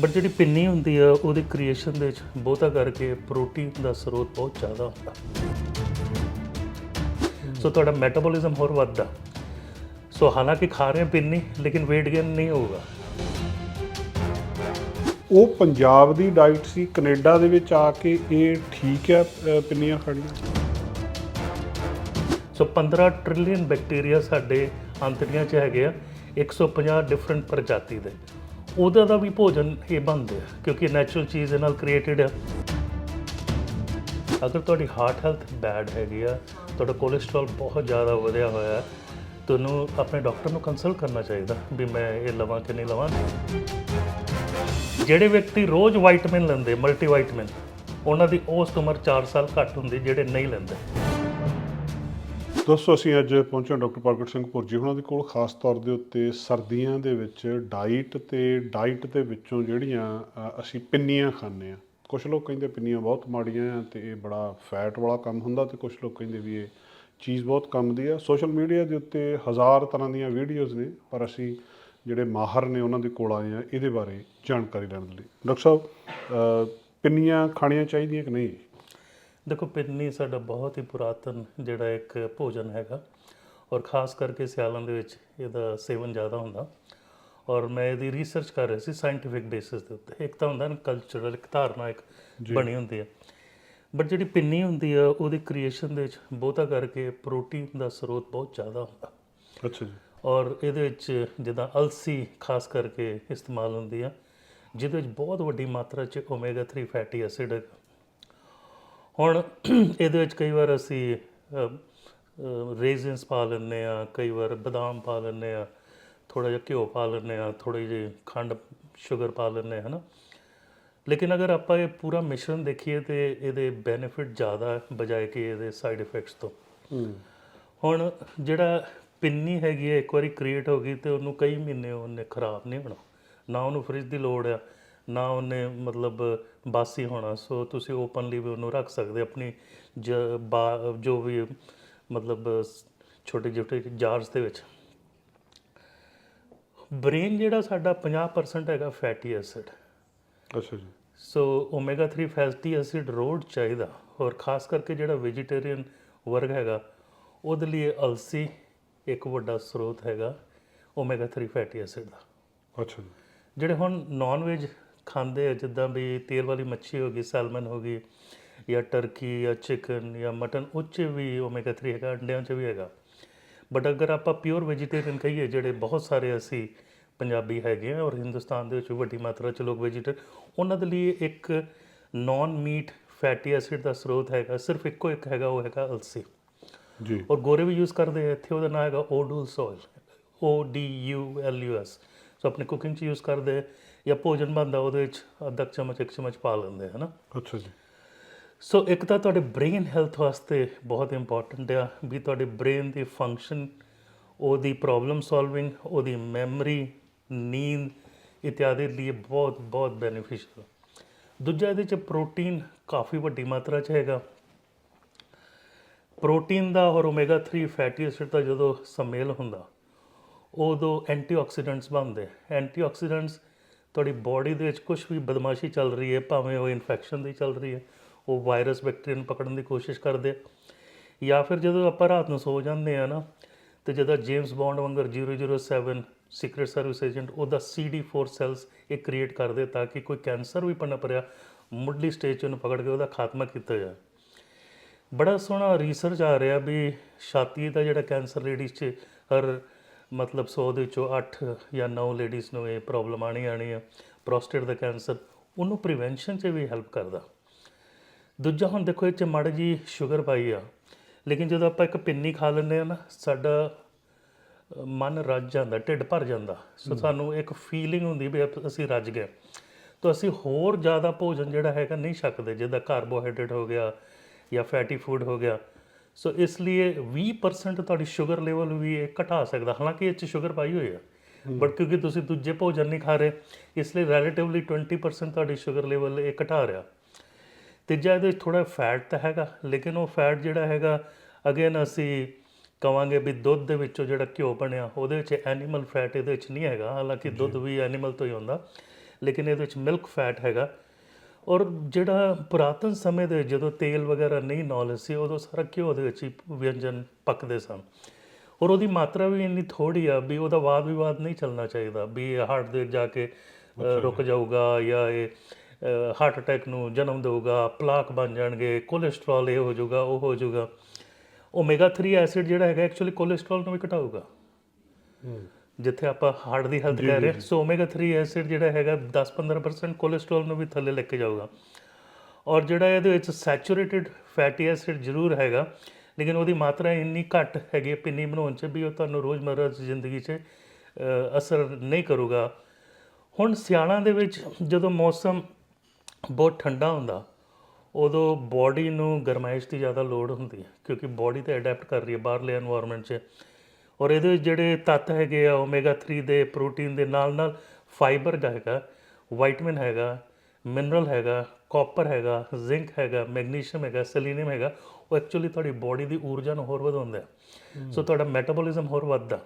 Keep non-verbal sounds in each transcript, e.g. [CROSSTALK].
But ਜਿਹੜੀ ਪਿੰਨੀ ਹੁੰਦੀ ਆ ਉਹਦੀ ਕ੍ਰੀਏਸ਼ਨ ਦੇ ਵਿੱਚ ਬਹੁਤਾ ਕਰਕੇ ਪ੍ਰੋਟੀਨ ਦਾ ਸਰੋਤ ਬਹੁਤ ਜ਼ਿਆਦਾ ਹੁੰਦਾ। ਸੋ ਤੁਹਾਡਾ ਮੈਟਾਬੋਲਿਜ਼ਮ ਹੋਰ ਵੱਧਦਾ। ਸੋ ਹਾਲਾਂਕਿ ਖਾ ਰਹੇ ਪਿੰਨੀ ਲੇਕਿਨ weight gain ਨਹੀਂ ਹੋਊਗਾ। ਉਹ ਪੰਜਾਬ ਦੀ ਡਾਈਟ ਸੀ ਕੈਨੇਡਾ ਦੇ ਵਿੱਚ ਆ ਕੇ ਇਹ ਠੀਕ ਹੈ ਪਿੰਨੀਆਂ ਖਾਣੀਆਂ? ਸੋ 15 ਟ੍ਰਿਲੀਅਨ ਬੈਕਟੀਰੀਆ ਸਾਡੇ ਅੰਤੜੀਆਂ 'ਚ ਹੈਗੇ ਆ 150 ਡਿਫਰੈਂਟ ਪ੍ਰਜਾਤੀ ਦੇ। ਉਹਦਾ ਦਾ ਵੀ ਭੋਜਨ ਇਹ ਬਣਦੇ ਆ, ਕਿਉਂਕਿ ਨੈਚੁਰਲ ਚੀਜ਼ ਦੇ ਨਾਲ ਕ੍ਰੀਏਟਡ ਆ। ਅਗਰ ਤੁਹਾਡੀ ਹਾਰਟ ਹੈਲਥ ਬੈਡ ਹੈਗੀ ਆ, ਤੁਹਾਡਾ ਕੋਲੇਸਟ੍ਰੋਲ ਬਹੁਤ ਜ਼ਿਆਦਾ ਵਧਿਆ ਹੋਇਆ ਹੈ, ਤੁਹਾਨੂੰ ਆਪਣੇ ਡਾਕਟਰ ਨੂੰ ਕੰਸਲਟ ਕਰਨਾ ਚਾਹੀਦਾ ਵੀ ਮੈਂ ਇਹ ਲਵਾਂ ਕਿ ਨਹੀਂ ਲਵਾਂ। ਜਿਹੜੇ ਵਿਅਕਤੀ ਰੋਜ਼ ਵਿਟਾਮਿਨ ਲੈਂਦੇ ਮਲਟੀ ਵਿਟਾਮਿਨ ਉਹਨਾਂ ਦੀ ਉਸ ਉਮਰ 4 ਸਾਲ ਘੱਟ ਹੁੰਦੀ, ਜਿਹੜੇ ਨਹੀਂ ਲੈਂਦੇ। ਦੋਸਤੋ ਅਸੀਂ ਅੱਜ ਪਹੁੰਚੇ ਹਾਂ ਡਾਕਟਰ ਪ੍ਰਗਟ ਸਿੰਘ ਪੁਰਜੀ ਉਹਨਾਂ ਦੇ ਕੋਲ, ਖਾਸ ਤੌਰ ਦੇ ਉੱਤੇ ਸਰਦੀਆਂ ਦੇ ਵਿੱਚ ਡਾਈਟ ਤੇ ਡਾਈਟ ਦੇ ਵਿੱਚੋਂ ਜਿਹੜੀਆਂ ਅਸੀਂ ਪਿੰਨੀਆਂ ਖਾਂਦੇ ਆ ਕੁਝ ਲੋਕ ਕਹਿੰਦੇ ਪਿੰਨੀਆਂ ਬਹੁਤ ਮਾੜੀਆਂ ਆ ਤੇ ਇਹ ਬੜਾ ਫੈਟ ਵਾਲਾ ਕੰਮ ਹੁੰਦਾ ਤੇ ਕੁਝ ਲੋਕ ਕਹਿੰਦੇ ਵੀ ਇਹ ਚੀਜ਼ ਬਹੁਤ ਕੰਮ ਦੀ ਆ। ਸੋਸ਼ਲ ਮੀਡੀਆ ਦੇ ਉੱਤੇ ਹਜ਼ਾਰ ਤਰ੍ਹਾਂ ਦੀਆਂ ਵੀਡੀਓਜ਼ ਨੇ, ਪਰ ਅਸੀਂ ਜਿਹੜੇ ਮਾਹਰ ਨੇ ਉਹਨਾਂ ਦੇ ਕੋਲ ਆਏ ਆ ਇਹਦੇ ਬਾਰੇ ਜਾਣਕਾਰੀ ਲੈਣ ਦੇ ਲਈ। ਡਾਕਟਰ ਸਾਹਿਬ ਪਿੰਨੀਆਂ ਖਾਣੀਆਂ ਚਾਹੀਦੀਆਂ ਕਿ ਨਹੀਂ? ਦੇਖੋ ਪਿੰਨੀ ਸਾਡਾ ਬਹੁਤ ਹੀ ਪੁਰਾਤਨ ਜਿਹੜਾ ਇੱਕ ਭੋਜਨ ਹੈਗਾ। ਔਰ ਖਾਸ ਕਰਕੇ ਸਿਆਲਾਂ ਦੇ ਵਿੱਚ ਇਹਦਾ ਸੇਵਨ ਜ਼ਿਆਦਾ ਹੁੰਦਾ। ਔਰ ਮੈਂ ਇਹਦੀ ਰਿਸਰਚ ਕਰ ਰਿਹਾ ਸੀ ਸਾਇੰਟੀਫਿਕ ਬੇਸਿਸ ਦੇ ਉੱਤੇ। ਇੱਕ ਤਾਂ ਹੁੰਦਾ ਨਾ ਕਲਚਰਲ ਇੱਕ ਧਾਰਨਾ ਇੱਕ ਬਣੀ ਹੁੰਦੀ ਹੈ ਬਟ ਜਿਹੜੀ ਪਿੰਨੀ ਹੁੰਦੀ ਆ ਉਹਦੀ ਕ੍ਰੀਏਸ਼ਨ ਦੇ ਵਿੱਚ ਬਹੁਤਾ ਕਰਕੇ ਪ੍ਰੋਟੀਨ ਦਾ ਸਰੋਤ ਬਹੁਤ ਜ਼ਿਆਦਾ ਹੁੰਦਾ। ਅੱਛਾ ਜੀ। ਔਰ ਇਹਦੇ ਵਿੱਚ ਜਿੱਦਾਂ ਅਲਸੀ ਖਾਸ ਕਰਕੇ ਇਸਤੇਮਾਲ ਹੁੰਦੀ ਆ ਜਿਹਦੇ ਵਿੱਚ ਬਹੁਤ ਵੱਡੀ ਮਾਤਰਾ 'ਚ ਓਮੇਗਾ 3 ਫੈਟੀ ਐਸਿਡ ਹੁਣ ਇਹਦੇ ਵਿੱਚ ਕਈ ਵਾਰ ਅਸੀਂ ਰੇਜ਼ਨਸ ਪਾ ਲੈਂਦੇ ਆ ਕਈ ਵਾਰ ਬਦਾਮ ਪਾ ਲੈਂਦੇ ਆ ਥੋੜਾ ਜਿਹਾ ਘਿਓ ਪਾ ਲੈਂਦੇ ਆ ਥੋੜੀ ਜਿਹੀ ਖੰਡ ਸ਼ੂਗਰ ਪਾ ਲੈਂਦੇ ਹਨਾ? ਲੇਕਿਨ ਅਗਰ ਆਪਾਂ ਇਹ ਪੂਰਾ ਮਿਸ਼ਰਣ ਦੇਖੀਏ ਤੇ ਇਹਦੇ ਬੈਨੀਫਿਟ ਜ਼ਿਆਦਾ ਹੈ ਬਜਾਏ ਕਿ ਇਹਦੇ ਸਾਈਡ ਇਫੈਕਟਸ ਤੋਂ। ਹੁਣ ਜਿਹੜਾ ਪਿੰਨੀ ਹੈਗੀ ਹੈ ਇੱਕ ਵਾਰੀ ਕ੍ਰੀਏਟ ਹੋ ਗਈ ਤੇ ਉਹਨੂੰ ਕਈ ਮਹੀਨੇ ਉਹਨੇ ਖਰਾਬ ਨਹੀਂ ਹੋਣਾ ਨਾ ਉਹਨੂੰ ਫ੍ਰਿਜ ਦੀ ਲੋੜ ਆ ਨਾ ਉਹਨੇ ਮਤਲਬ ਬਾਸੀ ਹੋਣਾ। ਸੋ ਤੁਸੀਂ ਓਪਨਲੀ ਵੀ ਉਹਨੂੰ ਰੱਖ ਸਕਦੇ ਆਪਣੀ ਜ- ਵੀ ਮਤਲਬ ਛੋਟੇ ਛੋਟੇ ਜਾਰਸ ਦੇ ਵਿੱਚ। ਬ੍ਰੇਨ ਜਿਹੜਾ ਸਾਡਾ 50% ਹੈਗਾ ਫੈਟੀ ਐਸਿਡ ਅੱਛਾ ਜੀ। ਸੋ ਓਮੇਗਾ 3 ਫੈਟੀ ਐਸਿਡ ਰੋਡ ਚਾਹੀਦਾ। ਔਰ ਖਾਸ ਕਰਕੇ ਜਿਹੜਾ ਵੈਜੀਟੇਰੀਅਨ ਵਰਗ ਹੈਗਾ ਉਹਦੇ ਲਈ ਅਲਸੀ ਇੱਕ ਵੱਡਾ ਸਰੋਤ ਹੈਗਾ ਓਮੇਗਾ 3 ਫੈਟੀ ਐਸਿਡ ਦਾ। ਅੱਛਾ ਜੀ। ਜਿਹੜੇ ਹੁਣ ਨਾਨ ਵੇਜ ਖਾਂਦੇ ਆ ਜਿੱਦਾਂ ਵੀ ਤੇਲ ਵਾਲੀ ਮੱਛੀ ਹੋ ਗਈ ਸੈਲਮਨ ਹੋ ਗਈ ਜਾਂ ਟਰਕੀ ਜਾਂ ਚਿਕਨ ਜਾਂ ਮਟਨ ਉਹ 'ਚ ਵੀ ਓਮੇਗਾ 3 ਹੈਗਾ ਅੰਡਿਆਂ 'ਚ ਵੀ ਹੈਗਾ। ਬਟ ਅਗਰ ਆਪਾਂ ਪਿਓਰ ਵੈਜੀਟੇਰੀਅਨ ਕਹੀਏ ਜਿਹੜੇ ਬਹੁਤ ਸਾਰੇ ਅਸੀਂ ਪੰਜਾਬੀ ਹੈਗੇ ਆ ਔਰ ਹਿੰਦੁਸਤਾਨ ਦੇ ਵਿੱਚ ਵੱਡੀ ਮਾਤਰਾ 'ਚ ਲੋਕ ਵੈਜੀਟੇਰੀਅਨ ਉਹਨਾਂ ਦੇ ਲਈ ਇੱਕ ਨਾਨ ਮੀਟ ਫੈਟੀ ਐਸਿਡ ਦਾ ਸਰੋਤ ਹੈਗਾ ਸਿਰਫ ਇੱਕੋ ਇੱਕ ਹੈਗਾ ਉਹ ਹੈਗਾ ਅਲਸੀ। ਜੀ। ਔਰ ਗੋਰੇ ਵੀ ਯੂਜ਼ ਕਰਦੇ ਆ ਇੱਥੇ ਉਹਦਾ ਨਾਮ ਹੈਗਾ ਓਡੂਲ ਸੋਇਲ O D U L U S so ਆਪਣੀ ਕੁਕਿੰਗ 'ਚ ਯੂਜ਼ ਕਰਦੇ ਆ। ਜਾਂ ਭੋਜਨ ਬਣਦਾ ਉਹਦੇ ਵਿੱਚ ਅੱਧਾ ਕੁ ਚਮਚ ਇੱਕ ਚਮਚ ਪਾ ਲੈਂਦੇ ਹਨਾ? ਅੱਛਾ ਜੀ। ਸੋ ਇੱਕ ਤਾਂ ਤੁਹਾਡੇ ਬ੍ਰੇਨ ਹੈਲਥ ਵਾਸਤੇ ਬਹੁਤ ਇੰਪੋਰਟੈਂਟ ਆ ਵੀ ਤੁਹਾਡੇ ਬ੍ਰੇਨ ਦੀ ਫੰਕਸ਼ਨ ਉਹਦੀ ਪ੍ਰੋਬਲਮ ਸੋਲਵਿੰਗ ਉਹਦੀ ਮੈਮਰੀ ਨੀਂਦ ਇਤਿਆਦਿ ਲਈ ਬਹੁਤ ਬਹੁਤ ਬੈਨੀਫੀਸ਼ੀਅਲ ਦੂਜਾ ਇਹਦੇ ਚ ਪ੍ਰੋਟੀਨ ਕਾਫੀ ਵੱਡੀ ਮਾਤਰਾ ਚ ਹੈਗਾ। ਪ੍ਰੋਟੀਨ ਦਾ ਔਰ ਓਮੇਗਾ 3 ਫੈਟੀ ਐਸਿਡ ਦਾ ਜਦੋਂ ਸੰਮੇਲ ਹੁੰਦਾ ਉਦੋਂ ਐਂਟੀਆਕਸੀਡੈਂਟਸ ਬਣਦੇ ਐਂਟੀਆਕਸੀਡੈਂਟਸ ਤੁਹਾਡੀ ਬਾਡੀ ਦੇ ਵਿੱਚ ਕੁਝ ਵੀ ਬਦਮਾਸ਼ੀ ਚੱਲ ਰਹੀ ਹੈ, ਭਾਵੇਂ ਉਹ ਇਨਫੈਕਸ਼ਨ ਦੀ ਚੱਲ ਰਹੀ ਹੈ, ਉਹ ਵਾਇਰਸ ਬੈਕਟੀਰੀਆ ਨੂੰ ਪਕੜਨ ਦੀ ਕੋਸ਼ਿਸ਼ ਕਰਦੇ ਜਾਂ ਫਿਰ ਜਦੋਂ ਆਪਾਂ ਰਾਤ ਨੂੰ ਸੋ ਜਾਂਦੇ ਆ ਨਾ, ਤੇ ਜਦੋਂ ਜੇਮਸ ਬੌਂਡ ਵਾਂਗਰ 007 ਸੀਕ੍ਰੀਟ ਸਰਵਿਸ ਏਜੰਟ ਉਹਦਾ CD4 ਸੈਲਸ ਇਹ ਕ੍ਰੀਏਟ ਕਰਦੇ ਤਾਂ ਕਿ ਕੋਈ ਕੈਂਸਰ ਵੀ ਪਨਪ ਰਿਹਾ ਮੁੱਢਲੀ ਸਟੇਜ 'ਚ ਉਹਨੂੰ ਪਕੜ ਕੇ ਉਹਦਾ ਖਾਤਮਾ ਕੀਤਾ ਜਾਏ। ਬੜਾ ਸੋਹਣਾ ਰਿਸਰਚ ਆ ਰਿਹਾ ਵੀ ਛਾਤੀ ਦਾ ਜਿਹੜਾ ਕੈਂਸਰ ਲੇਡੀਜ਼ 'ਚ ਹਰ ਮਤਲਬ 100 ਦੇ ਵਿੱਚੋਂ 8 ਜਾਂ 9 ਲੇਡੀਜ਼ ਨੂੰ ਇਹ ਪ੍ਰੋਬਲਮ ਆਣੀ ਆਣੀ ਆ ਪ੍ਰੋਸਟੇਟ ਦਾ ਕੈਂਸਰ ਉਹਨੂੰ ਪ੍ਰੀਵੈਂਸ਼ਨ 'ਚ ਵੀ ਹੈਲਪ ਕਰਦਾ। ਦੂਜਾ ਹੁਣ ਦੇਖੋ ਇਹ 'ਚ ਮਾੜੀ ਜੀ ਸ਼ੂਗਰ ਪਾਈ ਆ ਲੇਕਿਨ ਜਦੋਂ ਆਪਾਂ ਇੱਕ ਪਿੰਨੀ ਖਾ ਲੈਂਦੇ ਆ ਨਾ ਸਾਡਾ ਮਨ ਰੱਜ ਜਾਂਦਾ ਢਿੱਡ ਭਰ ਜਾਂਦਾ। ਸੋ ਸਾਨੂੰ ਇੱਕ ਫੀਲਿੰਗ ਹੁੰਦੀ ਵੀ ਅਸੀਂ ਰੱਜ ਗਏ। ਤਾਂ ਅਸੀਂ ਹੋਰ ਜ਼ਿਆਦਾ ਭੋਜਨ ਜਿਹੜਾ ਹੈਗਾ ਨਹੀਂ ਛਕਦੇ ਜਿੱਦਾਂ ਕਾਰਬੋਹਾਈਡਰੇਟ ਹੋ ਗਿਆ ਜਾਂ ਫੈਟੀ ਫੂਡ ਹੋ ਗਿਆ ਸੋ ਇਸ ਲਈ 20% ਤੁਹਾਡੀ ਸ਼ੂਗਰ ਲੈਵਲ ਵੀ ਇਹ ਘਟਾ ਸਕਦਾ। ਹਾਲਾਂਕਿ ਇਹ 'ਚ ਸ਼ੂਗਰ ਪਾਈ ਹੋਈ ਹੈ। ਬਟ ਕਿਉਂਕਿ ਤੁਸੀਂ ਦੂਜੇ ਭੋਜਨ ਨਹੀਂ ਖਾ ਰਹੇ ਇਸ ਲਈ ਰਿਲੇਟਿਵਲੀ 20% ਤੁਹਾਡੀ ਸ਼ੂਗਰ ਲੈਵਲ ਇਹ ਘਟਾ ਰਿਹਾ। ਤੀਜਾ ਇਹਦੇ ਵਿੱਚ ਥੋੜਾ ਫੈਟ ਤਾਂ ਹੈਗਾ ਲੇਕਿਨ ਉਹ ਫੈਟ ਜਿਹੜਾ ਹੈਗਾ ਅਗੇਨ ਅਸੀਂ ਕਵਾਂਗੇ ਵੀ ਦੁੱਧ ਦੇ ਵਿੱਚੋਂ ਜਿਹੜਾ ਘਿਓ ਬਣਿਆ ਉਹਦੇ ਵਿੱਚ ਐਨੀਮਲ ਫੈਟ ਇਹਦੇ ਵਿੱਚ ਨਹੀਂ ਹੈਗਾ। ਹਾਲਾਂਕਿ ਦੁੱਧ ਵੀ ਐਨੀਮਲ ਤੋਂ ਹੀ ਹੁੰਦਾ ਲੇਕਿਨ ਇਹਦੇ ਵਿੱਚ ਮਿਲਕ ਫੈਟ ਹੈਗਾ। ਔਰ ਜਿਹੜਾ ਪੁਰਾਤਨ ਸਮੇਂ ਦੇ ਜਦੋਂ ਤੇਲ ਵਗੈਰਾ ਨਹੀਂ ਨੌਲੇਜ ਸੀ ਉਦੋਂ ਸਾਰਾ ਘਿਓ ਦੇ ਵਿੱਚ ਹੀ ਵਿਅੰਜਨ ਪੱਕਦੇ ਸਨ। ਔਰ ਉਹਦੀ ਮਾਤਰਾ ਵੀ ਇੰਨੀ ਥੋੜੀ ਆ ਵੀ ਉਹਦਾ ਵਾਦ ਵਿਵਾਦ ਨਹੀਂ ਚੱਲਣਾ ਚਾਹੀਦਾ ਵੀ ਹਾਰਟ ਦੇ ਜਾ ਕੇ ਰੁਕ ਜਾਊਗਾ ਜਾਂ ਇਹ ਹਾਰਟ ਅਟੈਕ ਨੂੰ ਜਨਮ ਦੇਊਗਾ ਪਲਾਕ ਬਣ ਜਾਣਗੇ ਕੋਲੇਸਟ੍ਰੋਲ ਇਹ ਹੋ ਜਾਊਗਾ ਉਹ ਹੋ ਜਾਊਗਾ। ਓਮੇਗਾ 3 ਐਸਿਡ ਜਿਹੜਾ ਹੈਗਾ ਐਕਚੁਅਲੀ ਕੋਲੇਸਟ੍ਰੋਲ ਨੂੰ ਵੀ ਘਟਾਊਗਾ। ਜਿੱਥੇ ਆਪਾਂ ਹਾਰਟ ਦੀ ਹੈਲਥ ਕਹਿ ਰਹੇ ਸੋ ਓਮੇਗਾ 3 ਐਸਿਡ ਜਿਹੜਾ ਹੈਗਾ 10-15% ਕੋਲੇਸਟ੍ਰੋਲ ਨੂੰ ਵੀ ਥੱਲੇ ਲੈ ਕੇ ਜਾਊਗਾ। ਔਰ ਜਿਹੜਾ ਇਹਦੇ ਵਿੱਚ ਸੈਚੂਰੇਟਿਡ ਫੈਟੀ ਐਸਿਡ ਜ਼ਰੂਰ ਹੈਗਾ ਲੇਕਿਨ ਉਹਦੀ ਮਾਤਰਾ ਇੰਨੀ ਘੱਟ ਹੈਗੀ ਪਿੰਨੀ ਬਣਾਉਣ 'ਚ ਵੀ ਉਹ ਤੁਹਾਨੂੰ ਰੋਜ਼ਮਰਰਾ ਦੀ ਜ਼ਿੰਦਗੀ 'ਚ ਅਸਰ ਨਹੀਂ ਕਰੂਗਾ। ਹੁਣ ਸਿਆਲਾਂ ਦੇ ਵਿੱਚ ਜਦੋਂ ਮੌਸਮ ਬਹੁਤ ਠੰਡਾ ਹੁੰਦਾ ਉਦੋਂ ਬਾਡੀ ਨੂੰ ਗਰਮਾਇਸ਼ ਦੀ ਜ਼ਿਆਦਾ ਲੋੜ ਹੁੰਦੀ ਹੈ ਕਿਉਂਕਿ ਬਾਡੀ ਤਾਂ ਅਡਾਪਟ ਕਰ ਰਹੀ ਹੈ ਬਾਹਰਲੇ এনवायरमेंट 'ਚ। ਔਰ ਇਹਦੇ ਵਿੱਚ ਜਿਹੜੇ ਤੱਤ ਹੈਗੇ ਆ ਓਮੇਗਾ 3 ਦੇ ਪ੍ਰੋਟੀਨ ਦੇ ਨਾਲ ਨਾਲ ਫਾਈਬਰ ਦਾ ਹੈਗਾ ਵਿਟਾਮਿਨ ਹੈਗਾ ਮਿਨਰਲ ਹੈਗਾ ਕਾਪਰ ਹੈਗਾ ਜ਼ਿੰਕ ਹੈਗਾ ਮੈਗਨੀਸ਼ੀਅਮ ਹੈਗਾ ਸੈਲੀਨੀਅਮ ਹੈਗਾ ਉਹ ਐਕਚੁਅਲੀ ਤੁਹਾਡੀ ਬਾਡੀ ਦੀ ਊਰਜਾ ਨੂੰ ਹੋਰ ਵਧਾਉਂਦਾ ਹੈ। ਸੋ ਤੁਹਾਡਾ ਮੈਟਾਬੋਲਿਜ਼ਮ ਹੋਰ ਵੱਧਦਾ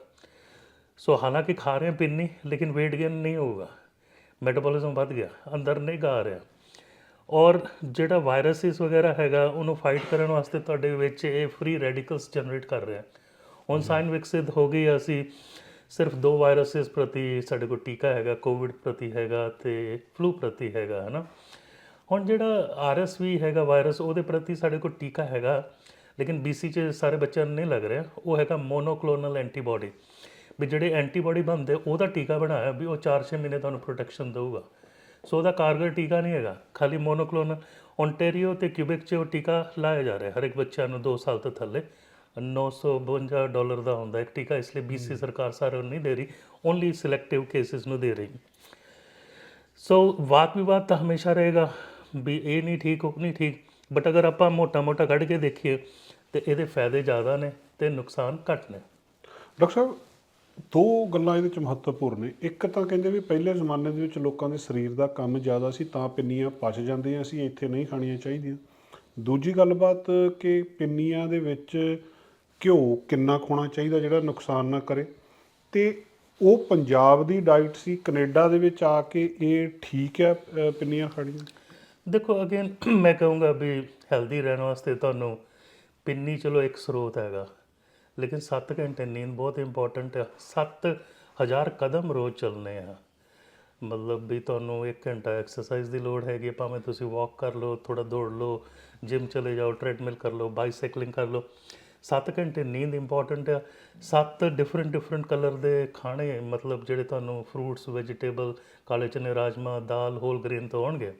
ਸੋ ਹਾਲਾਂਕਿ ਖਾ ਰਹੇ ਪਿੰਨੀ ਲੇਕਿਨ weight gain ਨਹੀਂ ਹੋਊਗਾ। ਮੈਟਾਬੋਲਿਜ਼ਮ ਵੱਧ ਗਿਆ ਅੰਦਰ ਨਹੀਂ ਗਾ ਰਿਹਾ। ਔਰ ਜਿਹੜਾ ਵਾਇਰਸਿਸ ਵਗੈਰਾ ਹੈਗਾ ਉਹਨੂੰ ਫਾਈਟ ਕਰਨ ਵਾਸਤੇ ਤੁਹਾਡੇ ਵਿੱਚ ਇਹ ਫ੍ਰੀ ਰੈਡੀਕਲਸ ਜਨਰੇਟ ਕਰ ਰਿਹਾ ਹੁਣ ਸਾਇਨ ਵਿਕਸਿਤ ਹੋ ਗਈ ਹੈ, ਅਸੀਂ। ਸਿਰਫ ਦੋ ਵਾਇਰਸਿਸ ਪ੍ਰਤੀ ਸਾਡੇ ਕੋਲ ਟੀਕਾ ਹੈਗਾ ਕੋਵਿਡ ਪ੍ਰਤੀ ਹੈਗਾ ਤੇ ਫਲੂ ਪ੍ਰਤੀ ਹੈਗਾ ਹਨਾ। ਹੁਣ ਜਿਹੜਾ ਆਰਐਸਵੀ ਹੈਗਾ ਵਾਇਰਸ ਉਹਦੇ ਪ੍ਰਤੀ ਸਾਡੇ ਕੋਲ ਟੀਕਾ ਹੈਗਾ ਲੇਕਿਨ ਬੀਸੀ ਚ ਸਾਰੇ ਬੱਚਿਆਂ ਨੂੰ ਨਹੀਂ ਲੱਗ ਰਿਹਾ। ਉਹ ਹੈਗਾ ਮੋਨੋਕਲੋਨਲ ਐਂਟੀਬਾਡੀ ਵੀ ਜਿਹੜੇ ਐਂਟੀਬਾਡੀ ਬਣਦੇ ਉਹਦਾ ਟੀਕਾ ਬਣਾਇਆ ਵੀ ਉਹ 4-6 ਮਹੀਨੇ ਤੁਹਾਨੂੰ ਪ੍ਰੋਟੈਕਸ਼ਨ ਦੇਊਗਾ। ਸੋ ਉਹਦਾ ਕਾਰਗਰ ਟੀਕਾ ਨਹੀਂ ਹੈਗਾ। ਖਾਲੀ ਮੋਨੋਕਲੋਨਲ ਓਨਟਾਰੀਓ ਤੇ ਕਿਊਬਿਕ 'ਚ ਉਹ ਟੀਕਾ ਲਾਇਆ ਜਾ ਰਿਹਾ ਹਰ ਇੱਕ ਬੱਚਿਆਂ ਨੂੰ 2 ਸਾਲ ਤੋਂ ਥੱਲੇ। 952 ਡਾਲਰ ਦਾ ਹੁੰਦਾ ਇੱਕ ਟੀਕਾ ਇਸ ਲਈ ਬੀਸੀ ਸਰਕਾਰ ਸਾਰਿਆਂ ਨੂੰ ਨਹੀਂ ਦੇ ਰਹੀ ਓਨਲੀ ਸਿਲੈਕਟਿਵ ਕੇਸਿਸ ਨੂੰ ਦੇ ਰਹੀ। ਸੋ ਵਾਦ ਵਿਵਾਦ ਤਾਂ ਹਮੇਸ਼ਾ ਰਹੇਗਾ ਵੀ ਇਹ ਨਹੀਂ ਠੀਕ ਉਹ ਨਹੀਂ ਠੀਕ ਬਟ ਅਗਰ ਆਪਾਂ ਮੋਟਾ-ਮੋਟਾ ਕੱਢ ਕੇ ਦੇਖੀਏ ਤੇ ਇਹਦੇ ਫਾਇਦੇ ਜ਼ਿਆਦਾ ਨੇ ਤੇ ਨੁਕਸਾਨ ਘੱਟ ਨੇ। ਡਾਕਟਰ ਸਾਹਿਬ ਦੋ ਗੱਲਾਂ ਇਹਦੇ ਚ ਮਹੱਤਵਪੂਰਨ ਨੇ। ਇੱਕ ਤਾਂ ਕਹਿੰਦੇ ਵੀ ਪਹਿਲੇ ਜ਼ਮਾਨੇ ਦੇ ਵਿੱਚ ਲੋਕਾਂ ਦੇ ਸਰੀਰ ਦਾ ਕੰਮ ਜ਼ਿਆਦਾ ਸੀ ਤਾਂ ਪਿੰਨੀਆਂ ਪਚ ਜਾਂਦੀਆਂ ਸੀ ਇੱਥੇ ਨਹੀਂ ਖਾਣੀਆਂ ਚਾਹੀਦੀਆਂ। ਦੂਜੀ ਗੱਲਬਾਤ ਕਿ ਪਿੰਨੀਆਂ ਦੇ ਵਿੱਚ ਘਿਓ ਕਿੰਨਾ ਖਾਣਾ ਚਾਹੀਦਾ ਜਿਹੜਾ ਨੁਕਸਾਨ ਨਾ ਕਰੇ। ਤੇ ਉਹ ਪੰਜਾਬ ਦੀ ਡਾਈਟ ਸੀ, ਕੈਨੇਡਾ ਦੇ ਵਿੱਚ ਆ ਕੇ ਇਹ ਠੀਕ ਹੈ ਪਿੰਨੀਆਂ ਖਾਣੀਆਂ? ਦੇਖੋ, ਅਗੇਨ ਮੈਂ ਕਹੂੰਗਾ ਵੀ ਹੈਲਦੀ ਰਹਿਣ ਵਾਸਤੇ ਤੁਹਾਨੂੰ ਪਿੰਨੀ ਚਲੋ ਇੱਕ ਸਰੋਤ ਹੈਗਾ, ਲੇਕਿਨ 7 ਘੰਟੇ ਨੀਂਦ ਬਹੁਤ ਇੰਪੋਰਟੈਂਟ ਹੈ 7000 ਕਦਮ ਰੋਜ਼ ਚੱਲਨੇ ਆ। ਮਤਲਬ ਵੀ ਤੁਹਾਨੂੰ 1 ਘੰਟਾ ਐਕਸਰਸਾਈਜ਼ ਦੀ ਲੋੜ ਹੈਗੀ ਭਾਵੇਂ ਤੁਸੀਂ ਵਾਕ ਕਰ ਲਓ ਥੋੜਾ ਦੌੜ ਲਓ ਜਿਮ ਚਲੇ ਜਾਓ ਟ੍ਰੈਡਮਿਲ ਕਰ ਲਓ ਬਾਈਸਾਈਕਲਿੰਗ ਕਰ ਲਓ। 7 ਘੰਟੇ ਨੀਂਦ ਇੰਪੋਰਟੈਂਟ ਆ। 7 ਡਿਫਰੈਂਟ ਡਿਫਰੈਂਟ ਕਲਰ ਦੇ ਖਾਣੇ ਮਤਲਬ ਜਿਹੜੇ ਤੁਹਾਨੂੰ ਫਰੂਟਸ ਵੈਜੀਟੇਬਲ ਕਾਲੇ ਚਨੇ ਰਾਜਮਾ ਦਾਲ ਹੋਲ ਗ੍ਰੇਨ ਤੋਂ ਆਉਣਗੇ।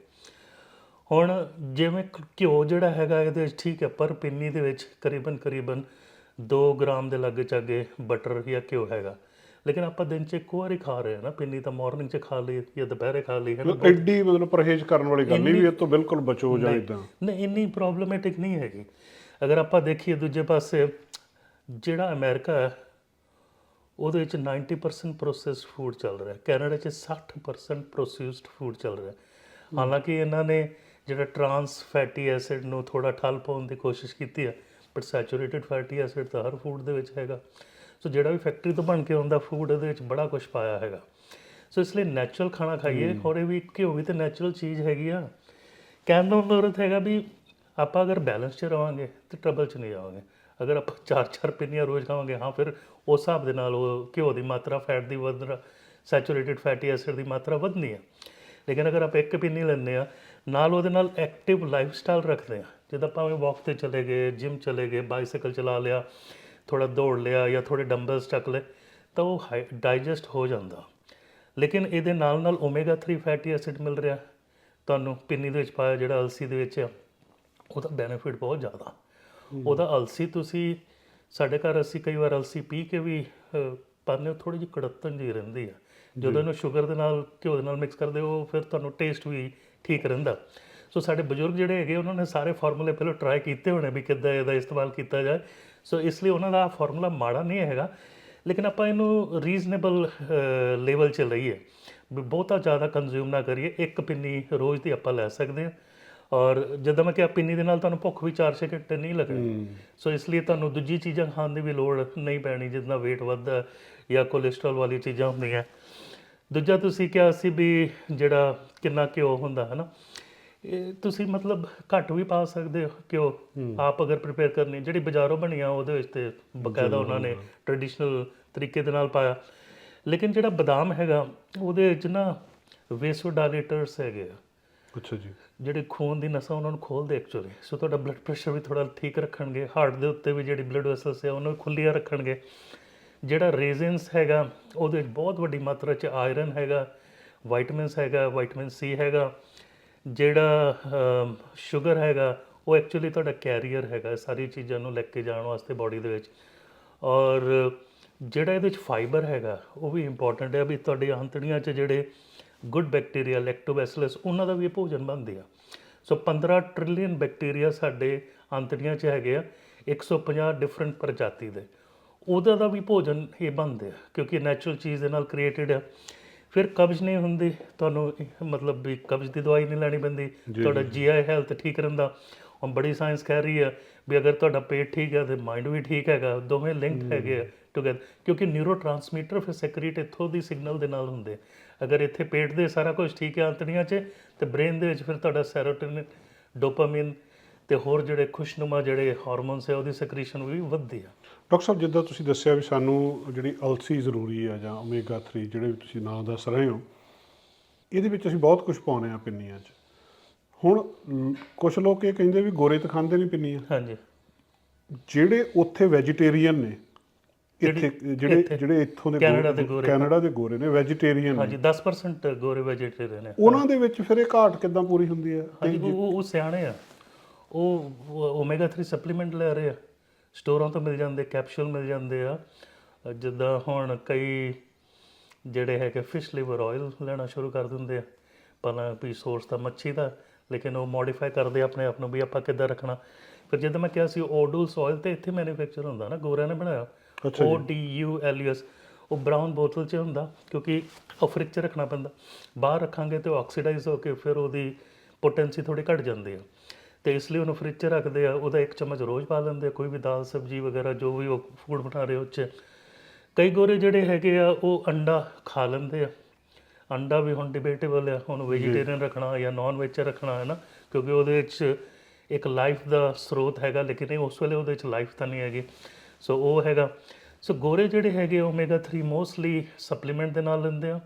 ਹੁਣ ਜਿਵੇਂ ਘਿਓ ਜਿਹੜਾ ਹੈਗਾ ਇਹਦੇ ਵਿੱਚ ਠੀਕ ਹੈ ਪਰ ਪਿੰਨੀ ਦੇ ਵਿੱਚ ਕਰੀਬਨ ਕਰੀਬਨ 2 ਗ੍ਰਾਮ ਦੇ ਲਾਗੇ ਚਾਗੇ ਬਟਰ ਜਾਂ ਘਿਓ ਹੈਗਾ। ਲੇਕਿਨ ਆਪਾਂ ਦਿਨ 'ਚ ਇੱਕ ਵਾਰੀ ਖਾ ਰਹੇ ਹਾਂ ਨਾ ਪਿੰਨੀ ਤਾਂ ਮਾਰਨਿੰਗ 'ਚ ਖਾ ਲਈ ਜਾਂ ਦੁਪਹਿਰੇ ਖਾ ਲਈ ਹੈ ਨਾ? ਐਡੀ ਮਤਲਬ ਪਰਹੇਜ਼ ਕਰਨ ਵਾਲੀ ਗੱਲ ਨਹੀਂ ਵੀ ਇਹ ਤੋਂ ਬਿਲਕੁਲ ਬਚੋ ਜਾਂ ਇਦਾਂ ਨਹੀਂ ਇੰਨੀ ਪ੍ਰੋਬਲਮੈਟਿਕ ਨਹੀਂ ਹੈਗੀ। ਅਗਰ ਆਪਾਂ ਦੇਖੀਏ ਦੂਜੇ ਪਾਸੇ ਜਿਹੜਾ ਅਮਰੀਕਾ ਹੈ ਉਹਦੇ ਵਿੱਚ 90% ਪ੍ਰੋਸੈਸਡ ਫੂਡ ਚੱਲ ਰਿਹਾ ਕੈਨੇਡਾ 'ਚ 60% ਪ੍ਰੋਸੈਸਡ ਫੂਡ ਚੱਲ ਰਿਹਾ ਹਾਲਾਂਕਿ ਇਹਨਾਂ ਨੇ ਜਿਹੜਾ ਟਰਾਂਸ ਫੈਟੀ ਐਸਿਡ ਨੂੰ ਥੋੜਾ ਠੱਲ ਪਾਉਣ ਦੀ ਕੋਸ਼ਿਸ਼ ਕੀਤੀ ਹੈ ਬਟ ਸੈਚੂਰੇਟਿਡ ਫੈਟੀ ਐਸਿਡ ਤਾਂ ਹਰ ਫੂਡ ਦੇ ਵਿੱਚ ਹੈਗਾ। ਸੋ ਜਿਹੜਾ ਵੀ ਫੈਕਟਰੀ ਤੋਂ ਬਣ ਕੇ ਆਉਂਦਾ ਫੂਡ ਉਹਦੇ ਵਿੱਚ ਬੜਾ ਕੁਝ ਪਾਇਆ ਹੈਗਾ। ਸੋ ਇਸ ਲਈ ਨੈਚੁਰਲ ਖਾਣਾ ਖਾਈਏ ਔਰ ਇਹ ਵੀ ਘਿਓ ਵੀ ਤੇ ਨੈਚੁਰਲ ਚੀਜ਼ ਹੈਗੀ ਆ। ਦਾ ਮਤਲਬ ਹੈਗਾ ਵੀ ਆਪਾਂ ਅਗਰ ਬੈਲੈਂਸ 'ਚ ਰਵਾਂਗੇ ਤੇ ਟਰਬਲ 'ਚ ਨਹੀਂ ਜਾਵਾਂਗੇ ਅਗਰ ਆਪਾਂ ਚਾਰ ਚਾਰ ਪਿੰਨੀਆਂ ਰੋਜ਼ ਖਾਵਾਂਗੇ, ਹਾਂ, ਫਿਰ ਉਸ ਹਿਸਾਬ ਦੇ ਨਾਲ ਉਹ ਘਿਓ ਦੀ ਮਾਤਰਾ ਫੈਟ ਦੀ ਵਧਣਾ ਸੈਚੂਰੇਟਿਡ ਫੈਟੀ ਐਸਿਡ ਦੀ ਮਾਤਰਾ ਵਧਣੀ ਹੈ ਲੇਕਿਨ ਅਗਰ ਆਪਾਂ ਇੱਕ ਪਿੰਨੀ ਲੈਂਦੇ ਆ ਨਾਲ ਉਹਦੇ ਨਾਲ ਐਕਟਿਵ ਲਾਈਫ ਸਟਾਈਲ ਰੱਖਦੇ ਆ ਜਿੱਦਾਂ ਭਾਵੇਂ ਵਾਕ ਤੇ ਚਲੇ ਗਏ ਜਿਮ ਚਲੇ ਗਏ ਬਾਈਸਾਈਕਲ ਚਲਾ ਲਿਆ ਥੋੜਾ ਦੌੜ ਲਿਆ ਜਾਂ ਥੋੜੇ ਡੰਬਲਸ ਚੱਕ ਲਏ, ਤਾਂ ਉਹ ਡਾਈਜੈਸਟ ਹੋ ਜਾਂਦਾ। ਲੇਕਿਨ ਇਹਦੇ ਨਾਲ ਨਾਲ ਓਮੇਗਾ 3 ਫੈਟੀ ਐਸਿਡ ਮਿਲ ਰਿਹਾ। ਤੁਹਾਨੂੰ ਪਿੰਨੀ ਦੇ ਵਿੱਚ ਪਾਇਆ ਜਿਹੜਾ ਅਲਸੀ ਦੇ ਵਿੱਚ ਆ। ਉਹਦਾ ਬੈਨੀਫਿਟ ਬਹੁਤ ਜ਼ਿਆਦਾ। ਉਹਦਾ ਅਲਸੀ ਤੁਸੀਂ ਸਾਡੇ ਘਰ ਅਸੀਂ ਕਈ ਵਾਰ ਅਲਸੀ ਪੀ ਕੇ ਵੀ ਪਾਉਂਦੇ ਹਾਂ ਥੋੜੀ ਜਿਹੀ ਕੜੱਤਨ ਜਿਹੀ ਰਹਿੰਦੀ ਆ। ਜਦੋਂ ਇਹਨੂੰ ਸ਼ੂਗਰ ਦੇ ਨਾਲ ਘਿਓ ਦੇ ਨਾਲ ਮਿਕਸ ਕਰਦੇ ਹੋ ਫਿਰ ਤੁਹਾਨੂੰ ਟੇਸਟ ਵੀ ਠੀਕ ਰਹਿੰਦਾ। ਸੋ ਸਾਡੇ ਬਜ਼ੁਰਗ ਜਿਹੜੇ ਹੈਗੇ ਉਹਨਾਂ ਨੇ ਸਾਰੇ ਫਾਰਮੂਲੇ ਪਹਿਲਾਂ ਟਰਾਈ ਕੀਤੇ ਹੋਣੇ ਵੀ ਕਿੱਦਾਂ ਇਹਦਾ ਇਸਤੇਮਾਲ ਕੀਤਾ ਜਾਏ। ਸੋ ਇਸ ਲਈ ਉਹਨਾਂ ਦਾ ਫਾਰਮੂਲਾ ਮਾੜਾ ਨਹੀਂ ਹੈਗਾ। ਲੇਕਿਨ ਆਪਾਂ ਇਹਨੂੰ ਰੀਜ਼ਨੇਬਲ ਲੈਵਲ 'ਚ ਲਈਏ। ਬਹੁਤਾ ਜ਼ਿਆਦਾ ਕੰਜ਼ਿਊਮ ਨਾ ਕਰੀਏ। ਇੱਕ ਪਿੰਨੀ ਰੋਜ਼ ਦੀ ਆਪਾਂ ਲੈ ਸਕਦੇ ਹਾਂ। ਔਰ ਜਦੋਂ ਮੈਂ ਕਿਹਾ ਪਿੰਨੀ ਦੇ ਨਾਲ ਤੁਹਾਨੂੰ ਭੁੱਖ ਵੀ 4-6 ਘੰਟੇ ਨਹੀਂ ਲੱਗਣੀ ਸੋ ਇਸ ਲਈ ਤੁਹਾਨੂੰ ਦੂਜੀ ਚੀਜ਼ਾਂ ਖਾਣ ਦੀ ਵੀ ਲੋੜ ਨਹੀਂ ਪੈਣੀ ਜਿਸ ਨਾਲ weight ਵੱਧਦਾ ਜਾਂ ਕੋਲੇਸਟ੍ਰੋਲ ਵਾਲੀ ਚੀਜ਼ਾਂ ਹੁੰਦੀਆਂ। ਦੂਜਾ ਤੁਸੀਂ ਕਿਹਾ ਸੀ ਵੀ ਜਿਹੜਾ ਕਿੰਨਾ ਘਿਓ ਹੁੰਦਾ ਹੈ ਨਾ ਇਹ ਤੁਸੀਂ ਮਤਲਬ ਘੱਟ ਵੀ ਪਾ ਸਕਦੇ ਹੋ ਘਿਓ। ਆਪ ਅਗਰ ਪ੍ਰਿਪੇਅਰ ਕਰਨੀ ਜਿਹੜੀ ਬਾਜ਼ਾਰੋਂ ਬਣੀਆਂ ਉਹਦੇ ਵਿੱਚ ਤੇ ਬਕਾਇਦਾ ਉਹਨਾਂ ਨੇ ਟ੍ਰੈਡੀਸ਼ਨਲ ਤਰੀਕੇ ਦੇ ਨਾਲ ਪਾਇਆ। ਲੇਕਿਨ ਜਿਹੜਾ ਬਦਾਮ ਹੈਗਾ ਉਹਦੇ ਵਿੱਚ ਨਾ ਵੇਸੋਡਾਇਲੇਟਰਸ ਹੈਗੇ ਆ। ਅੱਛਾ ਜੀ। ਜਿਹੜੇ ਖੂਨ ਦੀ ਨਸਾਂ ਉਹਨਾਂ ਨੂੰ ਖੋਲਦੇ ਐਕਚੁਅਲੀ ਸੋ ਤੁਹਾਡਾ ਬਲੱਡ ਪ੍ਰੈਸ਼ਰ ਵੀ ਥੋੜਾ ਠੀਕ ਰੱਖਣਗੇ। ਹਾਰਟ ਦੇ ਉੱਤੇ ਵੀ ਜਿਹੜੀ ਬਲੱਡ ਵੈਸਲਸ ਹੈ ਉਹਨਾਂ ਨੂੰ ਖੁੱਲੀਆਂ ਰੱਖਣਗੇ। ਜਿਹੜਾ ਰੇਜ਼ਨਸ ਹੈਗਾ, ਉਹਦੇ ਵਿੱਚ ਬਹੁਤ ਵੱਡੀ ਮਾਤਰਾ 'ਚ ਆਇਰਨ ਹੈਗਾ ਵਿਟਾਮਿਨਸ ਹੈਗਾ ਵਿਟਾਮਿਨ ਸੀ ਹੈਗਾ। ਜਿਹੜਾ ਸ਼ੂਗਰ ਹੈਗਾ, ਉਹ ਐਕਚੁਅਲੀ ਤੁਹਾਡਾ ਕੈਰੀਅਰ ਹੈਗਾ ਇਹ ਸਾਰੀ ਚੀਜ਼ਾਂ ਨੂੰ ਲੈ ਕੇ ਜਾਣ ਵਾਸਤੇ ਬਾਡੀ ਦੇ ਵਿੱਚ। ਔਰ ਜਿਹੜਾ ਇਹਦੇ ਵਿੱਚ ਫਾਈਬਰ ਹੈਗਾ, ਉਹ ਵੀ ਇੰਪੋਰਟੈਂਟ ਹੈ ਵੀ ਤੁਹਾਡੀ ਆਂਤੜੀਆਂ 'ਚ ਜਿਹੜੇ ਗੁੱਡ ਬੈਕਟੀਰੀਆ ਲੈਕਟੋਬੈਸਿਲਸ ਉਹਨਾਂ ਦਾ ਵੀ ਇਹ ਭੋਜਨ ਬਣਦੇ ਆ। ਸੋ 15 ਟ੍ਰਿਲੀਅਨ ਬੈਕਟੀਰੀਆ ਸਾਡੇ ਆਂਤੜੀਆਂ 'ਚ ਹੈਗੇ ਆ 150 ਡਿਫਰੈਂਟ ਪ੍ਰਜਾਤੀ ਦੇ। ਉਹਦਾ ਦਾ ਵੀ ਭੋਜਨ ਇਹ ਬਣਦੇ ਆ ਕਿਉਂਕਿ ਨੈਚੁਰਲ ਚੀਜ਼ ਦੇ ਨਾਲ ਕ੍ਰੀਏਟਡ ਆ। ਫਿਰ ਕਬਜ਼ ਨਹੀਂ ਹੁੰਦੀ ਤੁਹਾਨੂੰ ਮਤਲਬ ਵੀ ਕਬਜ਼ ਦੀ ਦਵਾਈ ਨਹੀਂ ਲੈਣੀ ਪੈਂਦੀ ਤੁਹਾਡਾ ਜੀਆਈ ਹੈਲਥ ਠੀਕ ਰਹਿੰਦਾ। ਹੁਣ ਬੜੀ ਸਾਇੰਸ ਕਹਿ ਰਹੀ ਹੈ ਵੀ ਅਗਰ ਤੁਹਾਡਾ ਪੇਟ ਠੀਕ ਹੈ ਤੇ ਮਾਈਂਡ ਵੀ ਠੀਕ ਹੈਗਾ ਦੋਵੇਂ ਲਿੰਕਡ ਹੈਗੇ ਆ ਟੁਗੇਦਰ ਕਿਉਂਕਿ ਨਿਊਰੋਟ੍ਰਾਂਸਮਿਟਰ ਫਿਰ ਸੈਕ੍ਰੀਟ ਇੱਥੋਂ ਦੀ ਸਿਗਨਲ ਦੇ ਨਾਲ ਹੁੰਦੇ ਅਗਰ ਇੱਥੇ ਪੇਟ ਦੇ ਸਾਰਾ ਕੁਝ ਠੀਕ ਹੈ ਆਂਤੜੀਆਂ 'ਚ ਤੇ ਬ੍ਰੇਨ ਦੇ ਵਿੱਚ ਫਿਰ ਤੁਹਾਡਾ ਸੈਰੋਟੋਨਿਨ ਡੋਪਾਮਾਈਨ ਤੇ ਹੋਰ ਜਿਹੜੇ ਖੁਸ਼ਨੁਮਾ ਜਿਹੜੇ ਹਾਰਮੋਨਸ ਹੈ ਉਹਦੀ ਸੈਕ੍ਰੀਸ਼ਨ ਵੀ ਵੱਧਦੀ ਆ। ਡਾਕਟਰ ਸਾਹਿਬ ਜਿੱਦਾਂ ਤੁਸੀਂ ਦੱਸਿਆ ਵੀ ਸਾਨੂੰ ਜਿਹੜੀ ਅਲਸੀ ਜ਼ਰੂਰੀ ਹੈ ਜਾਂ ਓਮੇਗਾ 3 ਜਿਹੜੇ ਵੀ ਤੁਸੀਂ ਨਾਂ ਦੱਸ ਰਹੇ ਹੋ ਇਹਦੇ ਵਿੱਚ ਅਸੀਂ ਬਹੁਤ ਕੁਝ ਪਾਉਂਦੇ ਆ ਪਿੰਨੀਆਂ 'ਚ। ਹੁਣ ਕੁਝ ਲੋਕ ਇਹ ਕਹਿੰਦੇ ਵੀ ਗੋਰੇ ਤਾਂ ਖਾਂਦੇ ਨਹੀਂ ਪਿੰਨੀਆਂ। ਹਾਂਜੀ। ਜਿਹੜੇ ਉੱਥੇ ਵੈਜੀਟੇਰੀਅਨ ਨੇ ਇੱਥੇ ਜਿਹੜੀ- ਜਿਹੜੇ ਇੱਥੇ ਦੇ ਕੈਨੇਡਾ ਦੇ ਗੋਰੇ। ਕੈਨੇਡਾ ਦੇ ਗੋਰੇ ਨੇ ਵੈਜੀਟੇਰੀਅਨ ਹਾਂਜੀ ਨੇ। 10% ਗੋਰੇ ਵੈਜੀਟੇਰੀਅਨ ਹੈ ਉਹਨਾਂ ਦੇ ਵਿੱਚ ਫਿਰ ਇਹ ਘਾਟ ਕਿੱਦਾਂ ਪੂਰੀ ਹੁੰਦੀ ਹੈ? ਹਾਂਜੀ ਉਹ ਉਹ- ਸਿਆਣੇ ਆ। ਉਹ ਓਮੇਗਾ 3 ਸਪਲੀਮੈਂਟ ਲੈ ਰਹੇ ਆ। ਸਟੋਰਾਂ ਤੋਂ ਮਿਲ ਜਾਂਦੇ ਕੈਪਸੂਲ ਮਿਲ ਜਾਂਦੇ ਆ। ਜਿੱਦਾਂ ਹੁਣ ਕਈ ਜਿਹੜੇ ਹੈਗੇ ਫਿਸ਼ ਲਿਵਰ ਆਇਲ ਲੈਣਾ ਸ਼ੁਰੂ ਕਰ ਦਿੰਦੇ ਆ। ਪਹਿਲਾਂ ਵੀ ਸੋਰਸ ਤਾਂ ਮੱਛੀ ਦਾ ਲੇਕਿਨ ਉਹ ਮੋਡੀਫਾਈ ਕਰਦੇ ਆਪਣੇ ਆਪ ਨੂੰ ਵੀ ਆਪਾਂ ਕਿੱਦਾਂ ਰੱਖਣਾ। ਫਿਰ ਜਦੋਂ ਮੈਂ ਕਿਹਾ ਸੀ ਓਡੂਲਸ ਆਇਲ ਤੇ ਇੱਥੇ ਮੈਨੂਫੈਕਚਰ ਹੁੰਦਾ ਨਾ ਗੋਰਿਆਂ ਨੇ ਬਣਾਇਆ। ਅੱਛਾ O D U L U S ਉਹ ਬ੍ਰਾਊਨ ਬੋਤਲ 'ਚ ਹੁੰਦਾ ਕਿਉਂਕਿ ਉਹ ਫ੍ਰਿਜ 'ਚ ਰੱਖਣਾ ਪੈਂਦਾ। ਬਾਹਰ ਰੱਖਾਂਗੇ ਤੇ ਉਹ ਆਕਸੀਡਾਈਜ਼ ਹੋ ਕੇ ਫਿਰ ਉਹਦੀ ਪੋਟੈਂਸੀ ਥੋੜੀ ਘਟ ਜਾਂਦੀ ਆ। ਤੇ ਇਸ ਲਈ ਉਹਨੂੰ ਫ੍ਰਿਜ 'ਚ ਰੱਖਦੇ ਆ ਉਹਦਾ ਇੱਕ ਚਮਚ ਰੋਜ਼ ਪਾ ਲੈਂਦੇ ਆ ਕੋਈ ਵੀ ਦਾਲ ਸਬਜੀ ਵਗੈਰਾ ਜੋ ਵੀ ਉਹ ਫੂਡ ਬਣਾ ਰਹੇ ਉਹ 'ਚ। ਕਈ ਗੋਰੇ ਜਿਹੜੇ ਹੈਗੇ ਆ ਉਹ ਅੰਡਾ ਖਾ ਲੈਂਦੇ ਆ। ਅੰਡਾ ਵੀ ਹੁਣ ਡਿਬੇਟੇਬਲ ਆ ਹੁਣ ਵੈਜੀਟੇਰੀਅਨ ਰੱਖਣਾ ਜਾਂ ਨਾਨ ਵੈਜ ਰੱਖਣਾ ਹੈ ਨਾ? ਕਿਉਂਕਿ ਉਹਦੇ ਵਿੱਚ ਇੱਕ ਲਾਈਫ ਦਾ ਸਰੋਤ ਹੈਗਾ ਲੇਕਿਨ ਇਹ ਉਸ ਵੇਲੇ ਉਹਦੇ ਵਿੱਚ ਲਾਈਫ ਤਾਂ ਨਹੀਂ ਹੈਗੀ। ਸੋ ਉਹ ਹੈਗਾ। ਸੋ ਗੋਰੇ ਜਿਹੜੇ ਹੈਗੇ ਓਮੇਗਾ 3 ਮੋਸਟਲੀ ਸਪਲੀਮੈਂਟ ਦੇ ਨਾਲ ਲੈਂਦੇ ਆ।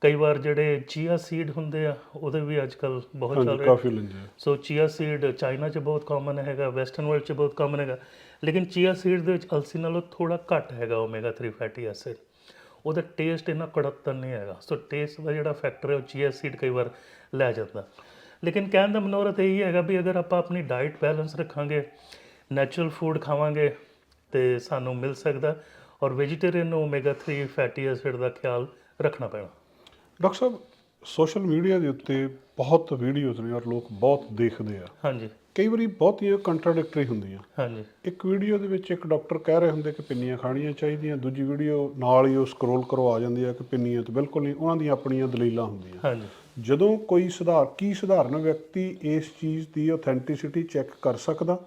ਕਈ ਵਾਰ ਜਿਹੜੇ ਚੀਆ ਸੀਡ ਹੁੰਦੇ ਆ ਉਹਦੇ ਵੀ ਅੱਜ ਕੱਲ ਬਹੁਤ ਚੱਲ ਰਹੇ ਕਾਫੀ ਲੈਂਦੇ ਆ। ਸੋ ਚੀਆ ਸੀਡ ਚਾਈਨਾ 'ਚ ਬਹੁਤ ਕਾਮਨ ਹੈਗਾ ਵੈਸਟਰਨ ਵਰਲਡ 'ਚ ਬਹੁਤ ਕਾਮਨ ਹੈਗਾ। ਲੇਕਿਨ ਚੀਆ ਸੀਡ ਦੇ ਵਿੱਚ ਅਲਸੀ ਨਾਲੋਂ ਥੋੜਾ ਘੱਟ ਹੈਗਾ ਓਮੇਗਾ 3 ਫੈਟੀ ਐਸਿਡ ਉਹਦਾ ਟੇਸਟ ਇੰਨਾ ਕੜਕਤਨ ਨਹੀਂ ਹੈਗਾ। ਸੋ ਟੇਸਟ ਦਾ ਜਿਹੜਾ ਫੈਕਟਰ ਹੈ ਉਹ ਚੀਆ ਸੀਡ ਕਈ ਵਾਰ ਲੈ ਜਾਂਦਾ। ਲੇਕਿਨ ਕਹਿਣ ਦਾ ਮਨੋਰਥ ਇਹ ਹੈਗਾ ਵੀ ਅਗਰ ਆਪਾਂ ਆਪਣੀ ਡਾਈਟ ਬੈਲੈਂਸ ਰੱਖਾਂਗੇ ਨੈਚੁਰਲ ਫੂਡ ਖਾਵਾਂਗੇ ਤੇ ਸਾਨੂੰ ਮਿਲ ਸਕਦਾ ਔਰ ਵੈਜੀਟੇਰੀਅਨ ਨੂੰ ਓਮੇਗਾ 3 ਫੈਟੀ ਐਸਿਡ ਦਾ ਖਿਆਲ ਰੱਖਣਾ ਪੈਣਾ। ਡਾਕਟਰ ਸਾਹਿਬ ਸੋਸ਼ਲ ਮੀਡੀਆ ਦੇ ਉੱਤੇ ਬਹੁਤ ਵੀਡੀਓਜ਼ ਨੇ ਔਰ ਲੋਕ ਬਹੁਤ ਦੇਖਦੇ ਆ। ਹਾਂਜੀ। ਕਈ ਵਾਰੀ ਬਹੁਤੀਆਂ ਕੰਟਰਾਡਿਕਟਰੀ ਹੁੰਦੀਆਂ। ਹਾਂਜੀ। ਇੱਕ ਵੀਡੀਓ ਦੇ ਵਿੱਚ ਇੱਕ ਡਾਕਟਰ ਕਹਿ ਰਹੇ ਹੁੰਦੇ ਕਿ ਪਿੰਨੀਆਂ ਖਾਣੀਆਂ ਚਾਹੀਦੀਆਂ ਦੂਜੀ ਵੀਡੀਓ ਨਾਲ ਹੀ ਉਹ ਸਕਰੋਲ ਕਰੋ ਆ ਜਾਂਦੀ ਹੈ ਕਿ ਪਿੰਨੀਆਂ ਤਾਂ ਬਿਲਕੁਲ ਨਹੀਂ ਉਹਨਾਂ ਦੀਆਂ ਆਪਣੀਆਂ ਦਲੀਲਾਂ ਹੁੰਦੀਆਂ। ਹਾਂਜੀ। ਜਦੋਂ ਕੋਈ ਸੁਧਾਰ ਕੀ ਸਧਾਰਨ ਵਿਅਕਤੀ ਇਸ ਚੀਜ਼ ਦੀ ਆਥੈਂਟਿਸਿਟੀ ਚੈੱਕ ਕਰ ਸਕਦਾ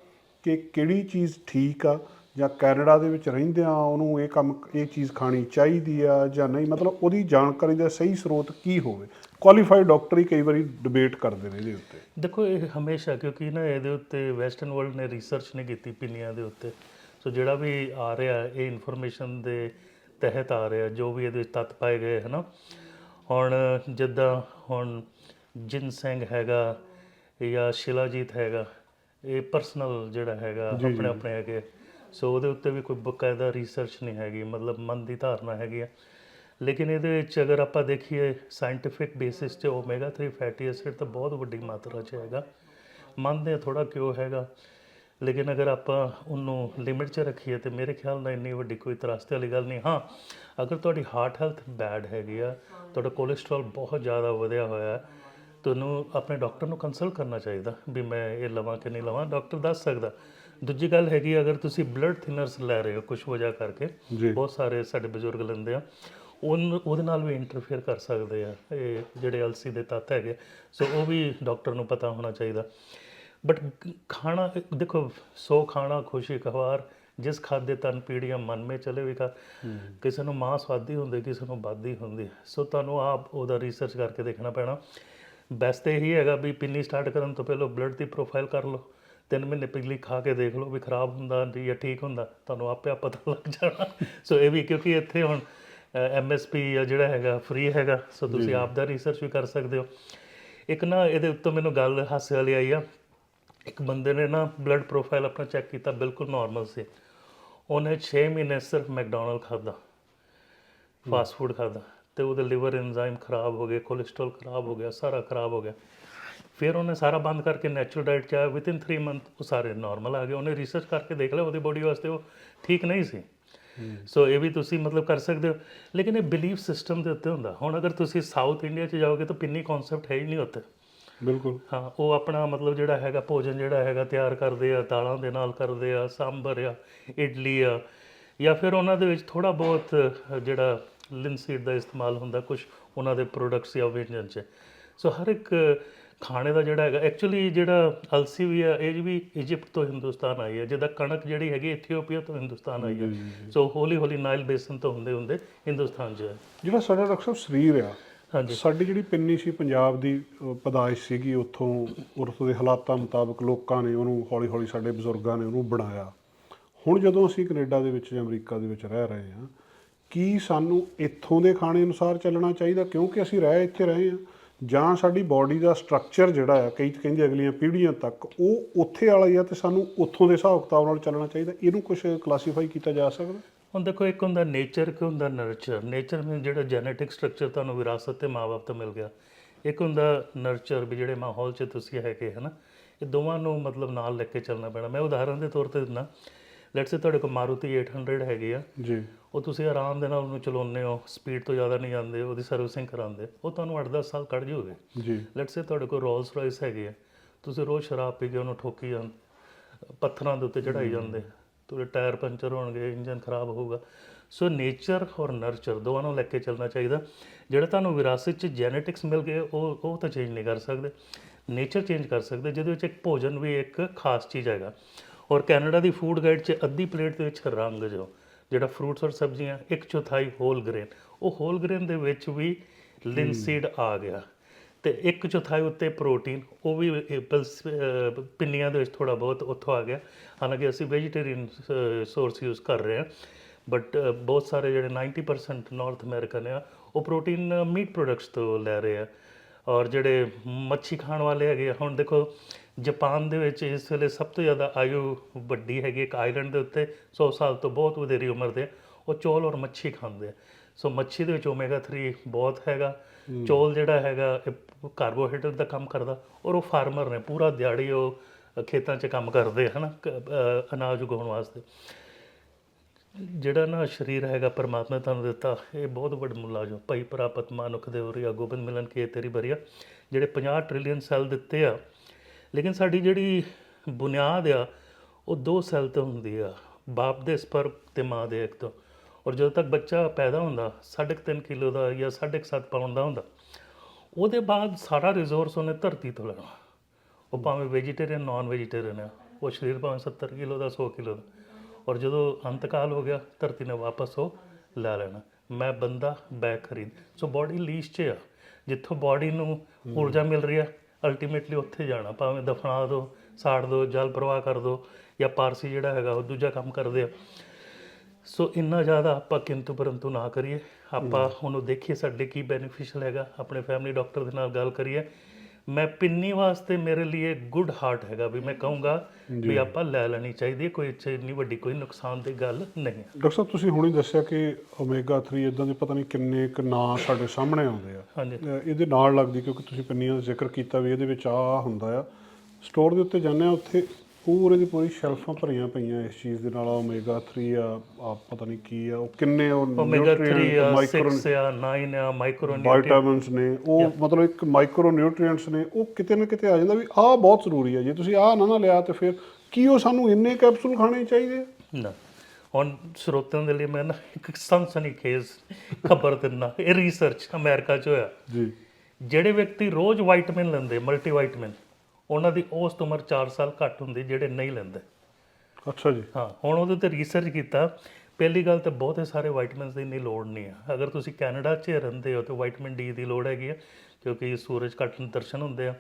ਕਿ ਕਿਹੜੀ ਚੀਜ਼ ਠੀਕ ਆ ਜਾਂ ਕੈਨੇਡਾ ਦੇ ਵਿੱਚ ਰਹਿੰਦਿਆਂ ਉਹਨੂੰ ਇਹ ਕੰਮ ਇਹ ਚੀਜ਼ ਖਾਣੀ ਚਾਹੀਦੀ ਆ ਜਾਂ ਨਹੀਂ? ਮਤਲਬ ਉਹਦੀ ਜਾਣਕਾਰੀ ਦਾ ਸਹੀ ਸਰੋਤ ਕੀ ਹੋਵੇ? ਕੁਆਲੀਫਾਈਡ ਡਾਕਟਰ ਹੀ ਕਈ ਵਾਰੀ ਡਿਬੇਟ ਕਰਦੇ ਨੇ ਇਹਦੇ ਉੱਤੇ। ਦੇਖੋ ਇਹ ਹਮੇਸ਼ਾ ਕਿਉਂਕਿ ਨਾ ਇਹਦੇ ਉੱਤੇ ਵੈਸਟਰਨ ਵਰਲਡ ਨੇ ਰਿਸਰਚ ਨਹੀਂ ਕੀਤੀ ਪਿੰਨੀਆਂ ਦੇ ਉੱਤੇ। ਸੋ ਜਿਹੜਾ ਵੀ ਆ ਰਿਹਾ ਇਹ ਇਨਫੋਰਮੇਸ਼ਨ ਦੇ ਤਹਿਤ ਆ ਰਿਹਾ ਜੋ ਵੀ ਇਹਦੇ ਵਿੱਚ ਤੱਤ ਪਾਏ ਗਏ ਹਨਾ? ਹੁਣ ਜਿੱਦਾਂ ਹੁਣ ਜਿਨਸੈਂਗ ਹੈਗਾ ਜਾਂ ਸ਼ਿਲਾਜੀਤ ਹੈਗਾ ਇਹ ਪਰਸਨਲ ਜਿਹੜਾ ਹੈਗਾ। ਆਪਣੇ ਆਪਣੇ ਹੈਗੇ। ਸੋ ਉਹਦੇ ਉੱਤੇ ਵੀ ਕੋਈ ਬਕਾਇਦਾ ਰਿਸਰਚ ਨਹੀਂ ਹੈਗੀ, ਮਤਲਬ ਮਨ ਦੀ ਧਾਰਨਾ ਹੈਗੀ ਆ। ਲੇਕਿਨ ਇਹਦੇ ਵਿੱਚ ਅਗਰ ਆਪਾਂ ਦੇਖੀਏ ਸਾਇੰਟੀਫਿਕ ਬੇਸਿਸ ਤੇ ਓਮੇਗਾ 3 ਫੈਟੀ ਐਸਿਡ ਤਾਂ ਬਹੁਤ ਵੱਡੀ ਮਾਤਰਾ 'ਚ ਹੈਗਾ। ਮੰਨਦੇ ਆ ਥੋੜਾ ਕਿਉਂ ਹੈਗਾ। ਲੇਕਿਨ ਅਗਰ ਆਪਾਂ ਉਹਨੂੰ ਲਿਮਿਟ 'ਚ ਰੱਖੀਏ ਤੇ ਮੇਰੇ ਖਿਆਲ ਨਾਲ ਇੰਨੀ ਵੱਡੀ ਕੋਈ ਤਰਾਸਤੇ ਵਾਲੀ ਗੱਲ ਨਹੀਂ। ਹਾਂ, ਅਗਰ ਤੁਹਾਡੀ ਹਾਰਟ ਹੈਲਥ ਬੈਡ ਹੈਗੀ ਆ, ਤੁਹਾਡਾ ਕੋਲੇਸਟ੍ਰੋਲ ਬਹੁਤ ਜ਼ਿਆਦਾ ਵਧਿਆ ਹੋਇਆ ਤੁਹਾਨੂੰ ਆਪਣੇ ਡਾਕਟਰ ਨੂੰ ਕੰਸਲਟ ਕਰਨਾ ਚਾਹੀਦਾ ਵੀ ਮੈਂ ਇਹ ਲਵਾਂ ਕਿ ਨਹੀਂ ਲਵਾਂ। ਡਾਕਟਰ ਦੱਸ ਸਕਦਾ। ਦੂਜੀ ਗੱਲ ਹੈਗੀ ਅਗਰ ਤੁਸੀਂ ਬਲੱਡ ਥਿਨਰਸ ਲੈ ਰਹੇ ਹੋ ਕੁਝ ਵਜ੍ਹਾ ਕਰਕੇ ਬਹੁਤ ਸਾਰੇ ਸਾਡੇ ਬਜ਼ੁਰਗ ਲੈਂਦੇ ਆ ਉਹਨ- ਉਹਦੇ ਨਾਲ ਵੀ ਇੰਟਰਫੇਅਰ ਕਰ ਸਕਦੇ ਆ ਇਹ ਜਿਹੜੇ ਅਲਸੀ ਦੇ ਤੱਤ ਹੈਗੇ ਸੋ ਉਹ ਵੀ ਡਾਕਟਰ ਨੂੰ ਪਤਾ ਹੋਣਾ ਚਾਹੀਦਾ। ਬਟ ਖਾਣਾ ਦੇਖੋ ਸੋ ਖਾਣਾ ਖੁਸ਼ੀ ਖਵਾਰ ਜਿਸ ਖਾਦੇ ਤਨ ਪੀੜੀਆਂ ਮਨ ਮੇ ਚਲੇ ਵਿਕਾਰ ਕਿਸੇ ਨੂੰ ਮਾਂ ਸਵਾਦੀ ਹੁੰਦੀ ਕਿਸੇ ਨੂੰ ਬਾਦੀ ਹੁੰਦੀ। ਸੋ ਤੁਹਾਨੂੰ ਆਪ ਉਹਦਾ ਰਿਸਰਚ ਕਰਕੇ ਦੇਖਣਾ ਪੈਣਾ। ਬੈਸਟ ਇਹੀ ਹੈਗਾ ਵੀ ਪਿੰਨੀ ਸਟਾਰਟ ਕਰਨ ਤੋਂ ਪਹਿਲਾਂ ਬਲੱਡ ਦੀ ਪ੍ਰੋਫਾਈਲ ਕਰ ਲਓ। ਤਿੰਨ ਮਹੀਨੇ ਪਿਛਲੀ ਖਾ ਕੇ ਦੇਖ ਲਓ ਵੀ ਖਰਾਬ ਹੁੰਦਾ ਜਾਂ ਠੀਕ ਹੁੰਦਾ ਤੁਹਾਨੂੰ ਆਪੇ ਆਪ ਪਤਾ ਲੱਗ ਜਾਣਾ। ਸੋ ਇਹ ਵੀ ਕਿਉਂਕਿ ਇੱਥੇ ਹੁਣ ਐਮਐਸਪੀ ਜਾਂ ਜਿਹੜਾ ਹੈਗਾ ਫ੍ਰੀ ਹੈਗਾ ਸੋ ਤੁਸੀਂ ਆਪ ਦਾ ਰਿਸਰਚ ਵੀ ਕਰ ਸਕਦੇ ਹੋ। ਇੱਕ ਨਾ ਇਹਦੇ ਉੱਤੇ ਮੈਨੂੰ ਗੱਲ ਹਾਸੇ ਵਾਲੀ ਆਈ ਆ। ਇੱਕ ਬੰਦੇ ਨੇ ਨਾ ਬਲੱਡ ਪ੍ਰੋਫਾਈਲ ਆਪਣਾ ਚੈੱਕ ਕੀਤਾ ਬਿਲਕੁਲ ਨਾਰਮਲ ਸੀ। ਉਹਨੇ 6 ਮਹੀਨੇ ਸਿਰਫ ਮੈਕਡੋਨਲਡ ਖਾਦਾ ਫਾਸਟ ਫੂਡ ਖਾਦਾ ਤੇ ਉਹਦੇ ਲਿਵਰ ਐਂਜ਼ਾਈਮ ਖਰਾਬ ਹੋ ਗਏ ਕੋਲੇਸਟ੍ਰੋਲ ਖਰਾਬ ਹੋ ਗਿਆ ਸਾਰਾ ਖਰਾਬ ਹੋ ਗਿਆ। ਫਿਰ ਉਹਨੇ ਸਾਰਾ ਬੰਦ ਕਰਕੇ ਨੈਚੁਰਲ ਡਾਈਟ ਚਾਹਿਆ ਵਿਦਿਨ 3 ਮੰਥ ਉਹ ਸਾਰੇ ਨਾਰਮਲ ਆ ਗਏ। ਉਹਨੇ ਰਿਸਰਚ ਕਰਕੇ ਦੇਖ ਲਿਆ ਉਹਦੀ ਬੋਡੀ ਵਾਸਤੇ ਉਹ ਠੀਕ ਨਹੀਂ ਸੀ। ਸੋ ਇਹ ਵੀ ਤੁਸੀਂ ਮਤਲਬ ਕਰ ਸਕਦੇ ਹੋ। ਲੇਕਿਨ ਇਹ ਬਿਲੀਫ ਸਿਸਟਮ ਦੇ ਉੱਤੇ ਹੁੰਦਾ। ਹੁਣ ਅਗਰ ਤੁਸੀਂ ਸਾਊਥ ਇੰਡੀਆ 'ਚ ਜਾਓਗੇ ਤਾਂ ਪਿੰਨੀ ਕਨਸੈਪਟ ਹੈ ਹੀ ਨਹੀਂ ਉੱਥੇ। ਬਿਲਕੁਲ। ਹਾਂ ਉਹ ਆਪਣਾ ਮਤਲਬ ਜਿਹੜਾ ਹੈਗਾ ਭੋਜਨ ਜਿਹੜਾ ਹੈਗਾ ਤਿਆਰ ਕਰਦੇ ਆ ਦਾਲਾਂ ਦੇ ਨਾਲ ਕਰਦੇ ਆ ਸਾਂਬਰ ਆ ਇਡਲੀ ਆ ਜਾਂ ਫਿਰ ਉਹਨਾਂ ਦੇ ਵਿੱਚ ਥੋੜਾ ਬਹੁਤ ਜਿਹੜਾ ਲਿਨਸੀਡ ਦਾ ਇਸਤੇਮਾਲ ਹੁੰਦਾ ਕੁਝ ਉਹਨਾਂ ਦੇ ਪ੍ਰੋਡਕਟਸ ਜਾਂ ਵਿਅੰਜਨ ਚ। ਸੋ ਹਰ ਇੱਕ ਖਾਣੇ ਦਾ ਜਿਹੜਾ ਹੈਗਾ ਐਕਚੁਅਲੀ ਜਿਹੜਾ ਅਲਸੀ ਵੀ ਆ ਇਹ ਵੀ ਇਜਿਪਟ ਤੋਂ ਹਿੰਦੁਸਤਾਨ ਆਈ ਹੈ ਜਿਹਦਾ ਕਣਕ ਜਿਹੜੀ ਹੈਗੀ ਇਥੀਓਪੀਆ ਤੋਂ ਹਿੰਦੁਸਤਾਨ ਆਈ ਹੈ ਸੋ ਹੌਲੀ ਹੌਲੀ ਨਾਈਲ ਬੇਸਨ ਤੋਂ ਹੁੰਦੇ ਹੁੰਦੇ ਹਿੰਦੁਸਤਾਨ 'ਚ ਆਏ। ਜਿਹੜਾ ਸਾਡਾ ਡਾਕਟਰ ਸਾਹਿਬ ਸਰੀਰ ਆ ਹਾਂਜੀ। ਸਾਡੀ ਜਿਹੜੀ ਪਿੰਨੀ ਸੀ ਪੰਜਾਬ ਦੀ ਪੈਦਾਇਸ਼ ਸੀਗੀ ਉੱਥੋਂ ਉਰਥੋਂ ਦੇ ਹਾਲਾਤਾਂ ਮੁਤਾਬਕ ਲੋਕਾਂ ਨੇ ਉਹਨੂੰ ਹੌਲੀ ਹੌਲੀ ਸਾਡੇ ਬਜ਼ੁਰਗਾਂ ਨੇ ਉਹਨੂੰ ਬਣਾਇਆ। ਹੁਣ ਜਦੋਂ ਅਸੀਂ ਕੈਨੇਡਾ ਦੇ ਵਿੱਚ ਜਾਂ ਅਮਰੀਕਾ ਦੇ ਵਿੱਚ ਰਹਿ ਰਹੇ ਹਾਂ ਕੀ ਸਾਨੂੰ ਇੱਥੋਂ ਦੇ ਖਾਣੇ ਅਨੁਸਾਰ ਚੱਲਣਾ ਚਾਹੀਦਾ? ਕਿਉਂਕਿ ਅਸੀਂ ਰਹਿ ਇੱਥੇ ਰਹੇ ਹਾਂ। ਜਾਂ ਸਾਡੀ ਬਾਡੀ ਦਾ ਸਟਰਕਚਰ ਜਿਹੜਾ ਆ, ਕਈ ਕਹਿੰਦੇ ਅਗਲੀਆਂ ਪੀੜ੍ਹੀਆਂ ਤੱਕ, ਉਹ ਉੱਥੇ ਵਾਲਾ ਹੀ ਆ ਤੇ ਸਾਨੂੰ ਉੱਥੋਂ ਦੇ ਹਿਸਾਬ ਕਿਤਾਬ ਨਾਲ ਚੱਲਣਾ ਚਾਹੀਦਾ। ਇਹਨੂੰ ਕੁਝ ਕਲਾਸੀਫਾਈ ਕੀਤਾ ਜਾ ਸਕਦਾ? ਹੁਣ ਦੇਖੋ, ਇੱਕ ਹੁੰਦਾ ਨੇਚਰ ਇੱਕ ਹੁੰਦਾ ਨਰਚਰ ਨੇਚਰ ਮੀਨ ਜਿਹੜਾ ਜੈਨੇਟਿਕ ਸਟਰਕਚਰ ਤੁਹਾਨੂੰ ਵਿਰਾਸਤ ਤੇ ਮਾਪੇ ਤੋਂ ਮਿਲ ਗਿਆ। ਇੱਕ ਹੁੰਦਾ ਨਰਚਰ ਵੀ ਜਿਹੜੇ ਮਾਹੌਲ 'ਚ ਤੁਸੀਂ ਹੈਗੇ, ਹਨਾ? ਇਹ ਦੋਵਾਂ ਨੂੰ ਮਤਲਬ ਨਾਲ ਲੈ ਕੇ ਚੱਲਣਾ ਪੈਣਾ। ਮੈਂ ਉਦਾਹਰਨ ਦੇ ਤੌਰ ਤੇ ਦਿੰਦਾ। ਲੈਟਸ ਸੇ ਤੁਹਾਡੇ ਕੋਲ ਮਾਰੂਤੀ 800 ਹੈਗੀ ਆ। ਜੀ। ਉਹ ਤੁਸੀਂ ਆਰਾਮ ਦੇ ਨਾਲ ਉਹਨੂੰ ਚਲਾਉਂਦੇ ਹੋ ਸਪੀਡ ਤੋਂ ਜ਼ਿਆਦਾ ਨਹੀਂ ਜਾਂਦੇ ਉਹਦੀ ਸਰਵਿਸਿੰਗ ਕਰਾਉਂਦੇ। ਉਹ ਤੁਹਾਨੂੰ 8-10 ਸਾਲ ਕੱਢ ਜੂਗੇ। ਜੀ। ਲੈਟਸ ਸੇ ਤੁਹਾਡੇ ਕੋਲ ਰੋਲਸ ਰਾਇਸ ਹੈਗੇ ਆ। ਤੁਸੀਂ ਰੋਜ਼ ਸ਼ਰਾਬ ਪੀ ਕੇ ਉਹਨੂੰ ਠੋਕੀ ਜਾਂ ਪੱਥਰਾਂ ਦੇ ਉੱਤੇ ਚੜਾਈ ਜਾਂਦੇ। ਤੁਹਾਡੇ ਟਾਇਰ ਪੰਚਰ ਹੋਣਗੇ ਇੰਜਨ ਖਰਾਬ ਹੋਊਗਾ। ਸੋ ਨੇਚਰ ਔਰ ਨਰਚਰ ਦੋਵਾਂ ਨੂੰ ਲੈ ਕੇ ਚੱਲਣਾ ਚਾਹੀਦਾ। ਜਿਹੜਾ ਤੁਹਾਨੂੰ ਵਿਰਾਸਤ 'ਚ ਜੈਨੇਟਿਕਸ ਮਿਲ ਗਏ ਉਹ ਉਹ ਤਾਂ ਚੇਂਜ ਨਹੀਂ ਕਰ ਸਕਦੇ। ਨੇਚਰ ਚੇਂਜ ਕਰ ਸਕਦੇ ਜਿਹਦੇ ਵਿੱਚ ਇੱਕ ਭੋਜਨ ਵੀ ਇੱਕ ਖਾਸ ਚੀਜ਼ ਹੈਗਾ। ਔਰ ਕੈਨੇਡਾ ਦੀ ਫੂਡ ਗਾਈਡ 'ਚ ਅੱਧੀ ਪਲੇਟ ਦੇ ਵਿੱਚ ਰੰਗ ਜੋ ਜਿਹੜਾ ਫਰੂਟਸ ਔਰ ਸਬਜ਼ੀਆਂ ਇੱਕ ਚੌਥਾਈ ਹੋਲ ਗ੍ਰੇਨ ਉਹ ਹੋਲ ਗ੍ਰੇਨ ਦੇ ਵਿੱਚ ਵੀ ਲਿਨਸੀਡ ਆ ਗਿਆ ਤੇ ਇੱਕ ਚੌਥਾਈ ਉੱਤੇ ਪ੍ਰੋਟੀਨ ਉਹ ਵੀ ਐਪਲਸ ਪਿੰਨੀਆਂ ਦੇ ਵਿੱਚ ਥੋੜਾ ਬਹੁਤ ਉੱਥੋਂ ਆ ਗਿਆ। ਹਾਲਾਂਕਿ ਅਸੀਂ ਵੈਜੀਟੇਰੀਅਨ ਸੋਰਸ ਯੂਜ਼ ਕਰ ਰਹੇ ਹਾਂ ਬਟ ਬਹੁਤ ਸਾਰੇ ਜਿਹੜੇ 90% ਨਾਰਥ ਅਮਰੀਕਨ ਆ ਉਹ ਪ੍ਰੋਟੀਨ ਮੀਟ ਪ੍ਰੋਡਕਟਸ ਤੋਂ ਲੈ ਰਹੇ ਆ। ਔਰ ਜਿਹੜੇ ਮੱਛੀ ਖਾਣ ਵਾਲੇ ਹੈਗੇ ਹੁਣ ਦੇਖੋ ਜਾਪਾਨ ਦੇ ਵਿੱਚ ਇਸ ਵੇਲੇ ਸਭ ਤੋਂ ਜ਼ਿਆਦਾ ਆਯੂ ਵੱਡੀ ਹੈਗੀ ਇੱਕ ਆਈਲੈਂਡ ਦੇ ਉੱਤੇ 100 ਸਾਲ ਤੋਂ ਬਹੁਤ ਵਧੇਰੀ ਉਮਰ ਦੇ ਉਹ ਚੌਲ ਔਰ ਮੱਛੀ ਖਾਂਦੇ ਆ। ਸੋ ਮੱਛੀ ਦੇ ਵਿੱਚ ਓਮੇਗਾ 3 ਬਹੁਤ ਹੈਗਾ ਚੌਲ ਜਿਹੜਾ ਹੈਗਾ ਕਾਰਬੋਹਾਈਡਰੇਟ ਦਾ ਕੰਮ ਕਰਦਾ ਔਰ ਉਹ ਫਾਰਮਰ ਨੇ ਪੂਰਾ ਦਿਹਾੜੀ ਉਹ ਖੇਤਾਂ 'ਚ ਕੰਮ ਕਰਦੇ ਹਨਾ ਅਨਾਜ ਉਗਾਉਣ ਵਾਸਤੇ। ਜਿਹੜਾ ਨਾ ਸਰੀਰ ਹੈਗਾ ਪਰਮਾਤਮਾ ਨੇ ਤੁਹਾਨੂੰ ਦਿੱਤਾ, ਇਹ ਬਹੁਤ ਵੱਡਾ ਮੁਲਾਜ਼ਮ, ਭਾਈ ਪ੍ਰਾਪਤ ਮਾਨੁਖ ਦੇ ਉਰੀਆ ਗੋਬਿੰਦ ਮਿਲਨ, ਕੀ ਤੇਰੀ ਬਰੀਆ, ਜਿਹੜੇ 50 ਟ੍ਰਿਲੀਅਨ ਸੈੱਲ ਦਿੱਤੇ ਆ। ਲੇਕਿਨ ਸਾਡੀ ਜਿਹੜੀ ਬੁਨਿਆਦ ਆ, ਉਹ ਦੋ ਸੈੱਲ ਤੋਂ ਹੁੰਦੀ ਆ, ਬਾਪ ਦੇ ਸਪਰਮ ਤੇ ਮਾਂ ਦੇ ਇੱਕ ਤੋਂ। ਔਰ ਜਦੋਂ ਤੱਕ ਬੱਚਾ ਪੈਦਾ ਹੁੰਦਾ 3.5 ਕਿਲੋ ਦਾ ਜਾਂ 7.5 ਪਾਉਂਡ ਦਾ ਹੁੰਦਾ, ਉਹਦੇ ਬਾਅਦ ਸਾਰਾ ਰਿਸੋਰਸ ਉਹਨੇ ਧਰਤੀ ਤੋਂ ਲੈਣਾ। ਉਹ ਭਾਵੇਂ ਵੈਜੀਟੇਰੀਅਨ ਨਾਨ ਵੈਜੀਟੇਰੀਅਨ ਆ, ਉਹ ਸਰੀਰ ਭਾਵੇਂ 70 ਕਿਲੋ ਦਾ 100 ਕਿਲੋ ਦਾ। ਔਰ ਜਦੋਂ ਅੰਤਕਾਲ ਹੋ ਗਿਆ ਧਰਤੀ ਨੇ ਵਾਪਸ ਉਹ ਲੈ ਲੈਣਾ। ਮੈਂ ਬੰਦਾ ਬੈਗ ਖਰੀਦ। ਸੋ ਬਾਡੀ ਲੀਸ 'ਚ ਆ। ਜਿੱਥੋਂ ਬਾਡੀ ਨੂੰ ਊਰਜਾ ਮਿਲ ਰਹੀ ਆ ਅਲਟੀਮੇਟਲੀ ਉੱਥੇ ਜਾਣਾ। ਭਾਵੇਂ ਦਫਨਾ ਦਿਓ ਸਾੜ ਦਿਓ ਜਲ ਪ੍ਰਵਾਹ ਕਰ ਦਿਓ ਜਾਂ ਪਾਰਸੀ ਜਿਹੜਾ ਹੈਗਾ ਉਹ ਦੂਜਾ ਕੰਮ ਕਰਦੇ ਆ। ਸੋ ਇੰਨਾ ਜ਼ਿਆਦਾ ਆਪਾਂ ਕਿੰਤੂ ਪਰੰਤੂ ਨਾ ਕਰੀਏ। ਆਪਾਂ ਉਹਨੂੰ ਦੇਖੀਏ ਸਾਡੇ ਕੀ ਬੈਨੀਫੀਸ਼ੀਅਲ ਹੈਗਾ। ਆਪਣੇ ਫੈਮਿਲੀ ਡਾਕਟਰ ਦੇ ਨਾਲ ਗੱਲ ਕਰੀਏ। ਮੈਂ ਪਿੰਨੀ ਵਾਸਤੇ ਮੇਰੇ ਲਈ ਗੁੱਡ ਹਾਰਟ ਹੈਗਾ ਵੀ ਮੈਂ ਕਹੂੰਗਾ ਵੀ ਆਪਾਂ ਲੈ ਲੈਣੀ ਚਾਹੀਦੀ ਕੋਈ ਇੱਥੇ ਇੰਨੀ ਵੱਡੀ ਕੋਈ ਨੁਕਸਾਨ ਦੀ ਗੱਲ ਨਹੀਂ ਹੈ। ਡਾਕਟਰ ਸਾਹਿਬ ਤੁਸੀਂ ਹੁਣੇ ਦੱਸਿਆ ਕਿ ਓਮੇਗਾ 3 ਇਦਾਂ ਦੇ ਪਤਾ ਨਹੀਂ ਕਿੰਨੇ ਕੁ ਨਾਂ ਸਾਡੇ ਸਾਹਮਣੇ ਆਉਂਦੇ ਆ। ਹਾਂਜੀ। ਇਹਦੇ ਨਾਲ ਲੱਗਦੀ ਕਿਉਂਕਿ ਤੁਸੀਂ ਪਿੰਨੀਆਂ ਦਾ ਜ਼ਿਕਰ ਕੀਤਾ ਵੀ ਇਹਦੇ ਵਿੱਚ ਆ ਹੁੰਦਾ ਆ। ਸਟੋਰ ਦੇ ਉੱਤੇ ਜਾਂਦੇ ਆ ਉੱਥੇ ਪੂਰੇ ਦੀ ਪੂਰੀ ਸ਼ੈਲਫਾਂ ਭਰੀਆਂ ਪਈਆਂ ਇਸ ਚੀਜ਼ ਦੇ ਨਾਲ ਓਮੇਗਾ 3 ਆ ਆ ਪਤਾ ਨਹੀਂ ਕੀ ਆ ਉਹ ਕਿੰਨੇ ਉਹ ਓਮੇਗਾ 3 nutrient, ਆ micro 6 ਆ 9 ਆ ਮਾਈਕਰੋ ਵਿਟਾਮਿਨਸ ਨੇ ਉਹ ਮਤਲਬ ਇੱਕ ਮਾਈਕਰੋ ਨਿਊਟ੍ਰੀਐਂਟਸ ਨੇ ਉਹ ਕਿਤੇ ਨਾ ਕਿਤੇ ਆ ਜਾਂਦਾ ਵੀ ਆਹ ਬਹੁਤ ਜ਼ਰੂਰੀ ਹੈ ਜੇ ਤੁਸੀਂ ਆਹ ਨਾ ਨਾ ਲਿਆ ਤੇ ਫਿਰ ਕੀ ਉਹ ਸਾਨੂੰ ਇੰਨੇ ਕੈਪਸੂਲ ਖਾਣੇ ਚਾਹੀਦੇ ਆ? ਨਾ ਹੁਣ ਸਰੋਤਿਆਂ ਦੇ ਲਈ ਮੈਂ ਨਾ ਇੱਕ ਸਨਸਨੀ ਖੇਜ਼ ਖਬਰ ਦਿੰਦਾ ਇਹ ਰਿਸਰਚ ਅਮਰੀਕਾ 'ਚ ਹੋਇਆ। ਜੀ। ਜਿਹੜੇ ਵਿਅਕਤੀ ਰੋਜ਼ ਵਿਟਾਮਿਨ ਲੈਂਦੇ ਮਲਟੀ ਵਿਟਾਮਿਨ ਉਹਨਾਂ ਦੀ ਔਸਤ ਉਮਰ 4 ਸਾਲ ਘੱਟ ਹੁੰਦੀ ਜਿਹੜੇ ਨਹੀਂ ਲੈਂਦੇ। ਅੱਛਾ ਜੀ। ਹਾਂ ਹੁਣ ਉਹਦੇ ਤੇ ਰਿਸਰਚ ਕੀਤਾ। ਪਹਿਲੀ ਗੱਲ ਤਾਂ ਬਹੁਤ ਸਾਰੇ ਵਿਟਾਮਿਨਸ ਦੀ ਇੰਨੀ ਲੋੜ ਨਹੀਂ ਹੈ ਅਗਰ ਤੁਸੀਂ ਕੈਨੇਡਾ 'ਚ ਰਹਿੰਦੇ ਹੋ ਤਾਂ ਵਿਟਾਮਿਨ ਡੀ ਦੀ ਲੋੜ ਹੈਗੀ ਹੈ ਕਿਉਂਕਿ ਸੂਰਜ ਘੱਟ ਦਰਸ਼ਨ ਹੁੰਦੇ ਆ।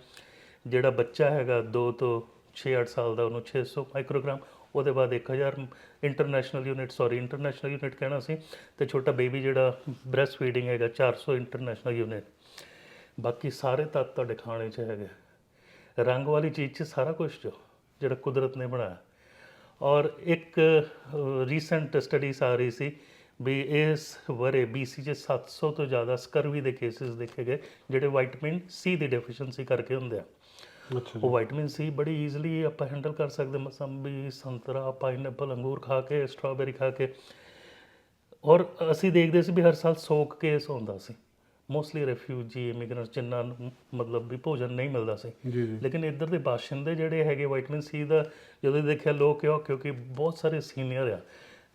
ਜਿਹੜਾ ਬੱਚਾ ਹੈਗਾ 2 ਤੋਂ 6-8 ਸਾਲ ਦਾ ਉਹਨੂੰ 600 ਮਾਈਕਰੋਗ੍ਰਾਮ ਉਹਦੇ ਬਾਅਦ 1000 international unit sorry international unit ਕਹਿਣਾ ਸੀ। ਤੇ ਛੋਟਾ ਬੇਬੀ ਜਿਹੜਾ ਬ੍ਰੈਸਟ ਫੀਡਿੰਗ ਹੈਗਾ 400 ਇੰਟਰਨੈਸ਼ਨਲ ਯੂਨਿਟ ਬਾਕੀ ਸਾਰੇ ਤੱਤ ਤੁਹਾਡੇ ਖਾਣੇ 'ਚ ਹੈਗੇ। ਰੰਗ ਵਾਲੀ ਚੀਜ਼ 'ਚ ਸਾਰਾ ਕੁਝ ਜੋ ਜਿਹੜਾ ਕੁਦਰਤ ਨੇ ਬਣਾਇਆ। ਔਰ ਇੱਕ ਰੀਸੈਂਟ ਸਟੱਡੀਜ਼ ਆ ਰਹੀ ਸੀ ਵੀ ਇਸ ਵਰੇ BC 'ਚ 700 ਤੋਂ ਜ਼ਿਆਦਾ ਸਕਰਵੀ ਦੇ ਕੇਸਿਸ ਦੇਖੇ ਗਏ ਜਿਹੜੇ ਵਿਟਾਮਿਨ ਸੀ ਦੀ ਡੈਫੀਸ਼ੀਐਂਸੀ ਕਰਕੇ ਹੁੰਦੇ ਆ। ਅੱਛਾ ਉਹ ਵਿਟਾਮਿਨ ਸੀ ਬੜੀ ਈਜ਼ੀਲੀ ਆਪਾਂ ਹੈਂਡਲ ਕਰ ਸਕਦੇ ਮਸੰਬੀ ਸੰਤਰਾ ਪਾਈਨਐਪਲ ਅੰਗੂਰ ਖਾ ਕੇ ਸਟ੍ਰਾਬੇਰੀ ਖਾ ਕੇ। ਔਰ ਅਸੀਂ ਦੇਖਦੇ ਸੀ ਵੀ ਹਰ ਸਾਲ ਸੋਕ ਕੇਸ ਹੁੰਦਾ ਸੀ। ਮੋਸਟਲੀ ਰੈਫਿਊਜੀ ਇਮੀਗ੍ਰੈਂਟਸ ਜਿਨ੍ਹਾਂ ਨੂੰ ਮਤਲਬ ਵੀ ਭੋਜਨ ਨਹੀਂ ਮਿਲਦਾ ਸੀ। ਜੀ ਜੀ। ਲੇਕਿਨ ਇੱਧਰ ਦੇ ਬਾਸ਼ਿੰਦੇ ਜਿਹੜੇ ਹੈਗੇ ਵਿਟਾਮਿਨ ਸੀ ਦਾ ਜਦੋਂ ਦੇਖਿਆ ਲੋਕ ਕਿਉਂ ਕਿਉਂਕਿ ਬਹੁਤ ਸਾਰੇ ਸੀਨੀਅਰ ਆ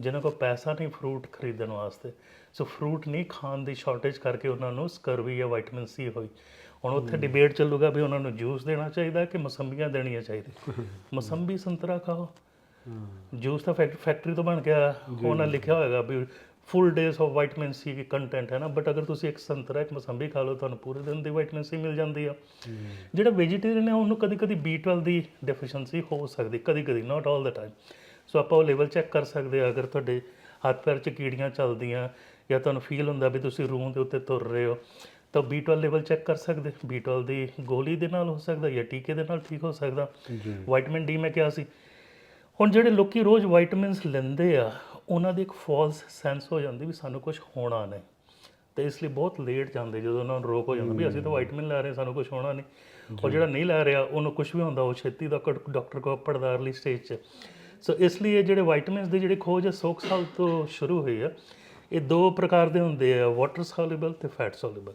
ਜਿਨ੍ਹਾਂ ਕੋਲ ਪੈਸਾ ਨਹੀਂ ਫਰੂਟ ਖਰੀਦਣ ਵਾਸਤੇ। ਸੋ ਫਰੂਟ ਨਹੀਂ ਖਾਣ ਦੀ ਸ਼ਾਰਟੇਜ ਕਰਕੇ ਉਹਨਾਂ ਨੂੰ ਸਕਰਵੀ ਜਾਂ ਵਿਟਾਮਿਨ ਸੀ ਹੋਈ। ਹੁਣ ਉੱਥੇ ਡਿਬੇਟ ਚੱਲੂਗਾ ਵੀ ਉਹਨਾਂ ਨੂੰ ਜੂਸ ਦੇਣਾ ਚਾਹੀਦਾ ਕਿ ਮਸੰਬੀਆਂ ਦੇਣੀਆਂ ਚਾਹੀਦੀਆਂ। [LAUGHS] ਮਸੰਬੀ ਸੰਤਰਾ ਖਾਓ। ਜੂਸ ਤਾਂ ਫੈਕ- ਫੈਕਟਰੀ ਤੋਂ ਬਣ ਕੇ ਆਇਆ। ਉਹਨਾਂ ਲਿਖਿਆ ਹੋਏਗਾ ਵੀ full dose of vitamin C content ਹੈ ਨਾ ਬਟ ਅਗਰ ਤੁਸੀਂ ਇੱਕ ਸੰਤਰਾ ਇੱਕ ਮਸੰਬੀ ਖਾ ਲਓ ਤੁਹਾਨੂੰ ਪੂਰੇ ਦਿਨ ਦੀ ਵਿਟਾਮਿਨ ਸੀ ਮਿਲ ਜਾਂਦੀ ਆ। ਜਿਹੜਾ ਵੈਜੀਟੇਰੀਅਨ ਹੈ ਉਹਨੂੰ ਕਦੀ ਕਦੀ B12 ਦੀ ਡੈਫੀਸ਼ੀਐਂਸੀ ਹੋ ਸਕਦੀ ਕਦੀ ਕਦੀ ਨਾਟ ਆਲ ਦਾ ਟਾਈਮ ਸੋ ਆਪਾਂ ਉਹ ਲੈਵਲ ਚੈੱਕ ਕਰ ਸਕਦੇ ਆ ਅਗਰ ਤੁਹਾਡੇ ਹੱਥ ਪੈਰ 'ਚ ਕੀੜੀਆਂ ਚੱਲਦੀਆਂ ਜਾਂ ਤੁਹਾਨੂੰ ਫੀਲ ਹੁੰਦਾ ਵੀ ਤੁਸੀਂ ਰੂਮ ਦੇ ਉੱਤੇ ਤੁਰ ਰਹੇ ਹੋ ਤਾਂ B12 ਲੈਵਲ ਚੈੱਕ ਕਰ ਸਕਦੇ। B12 ਦੀ ਗੋਲੀ ਦੇ ਨਾਲ ਹੋ ਸਕਦਾ ਜਾਂ ਟੀਕੇ ਦੇ ਨਾਲ ਠੀਕ ਹੋ ਸਕਦਾ। ਵਿਟਾਮਿਨ ਡੀ ਮੈਂ ਕਿਹਾ ਸੀ। ਹੁਣ ਜਿਹੜੇ ਲੋਕੀ ਰੋਜ਼ ਵਿਟਾਮਿਨਸ ਲੈਂਦੇ ਆ ਉਹਨਾਂ ਦੀ ਇੱਕ ਫਾਲਸ ਸੈਂਸ ਹੋ ਜਾਂਦੀ ਵੀ ਸਾਨੂੰ ਕੁਝ ਹੋਣਾ ਨਹੀਂ। ਤੇ ਇਸ ਲਈ ਬਹੁਤ ਲੇਟ ਜਾਂਦੇ ਜਦੋਂ ਉਹਨਾਂ ਨੂੰ ਰੋਕ ਹੋ ਜਾਂਦਾ ਵੀ ਅਸੀਂ ਤਾਂ ਵਿਟਾਮਿਨ ਲੈ ਰਹੇ ਸਾਨੂੰ ਕੁਝ ਹੋਣਾ ਨਹੀਂ। ਔਰ ਜਿਹੜਾ ਨਹੀਂ ਲੈ ਰਿਹਾ ਉਹਨੂੰ ਕੁਝ ਵੀ ਹੁੰਦਾ ਉਹ ਛੇਤੀ ਦਾ ਡਾਕਟਰ ਕੋਲ ਪੜਦਾ ਅਰਲੀ ਸਟੇਜ 'ਚ। ਸੋ ਇਸ ਲਈ ਇਹ ਜਿਹੜੇ ਵਿਟਾਮਿਨਸ ਦੀ ਜਿਹੜੀ ਖੋਜ ਹੈ 100 ਕੁ ਸਾਲ ਤੋਂ ਸ਼ੁਰੂ ਹੋਈ ਆ ਇਹ ਦੋ ਪ੍ਰਕਾਰ ਦੇ ਹੁੰਦੇ ਆ ਵਾਟਰ ਸੋਲੂਬਲ ਤੇ ਫੈਟ ਸੋਲੂਬਲ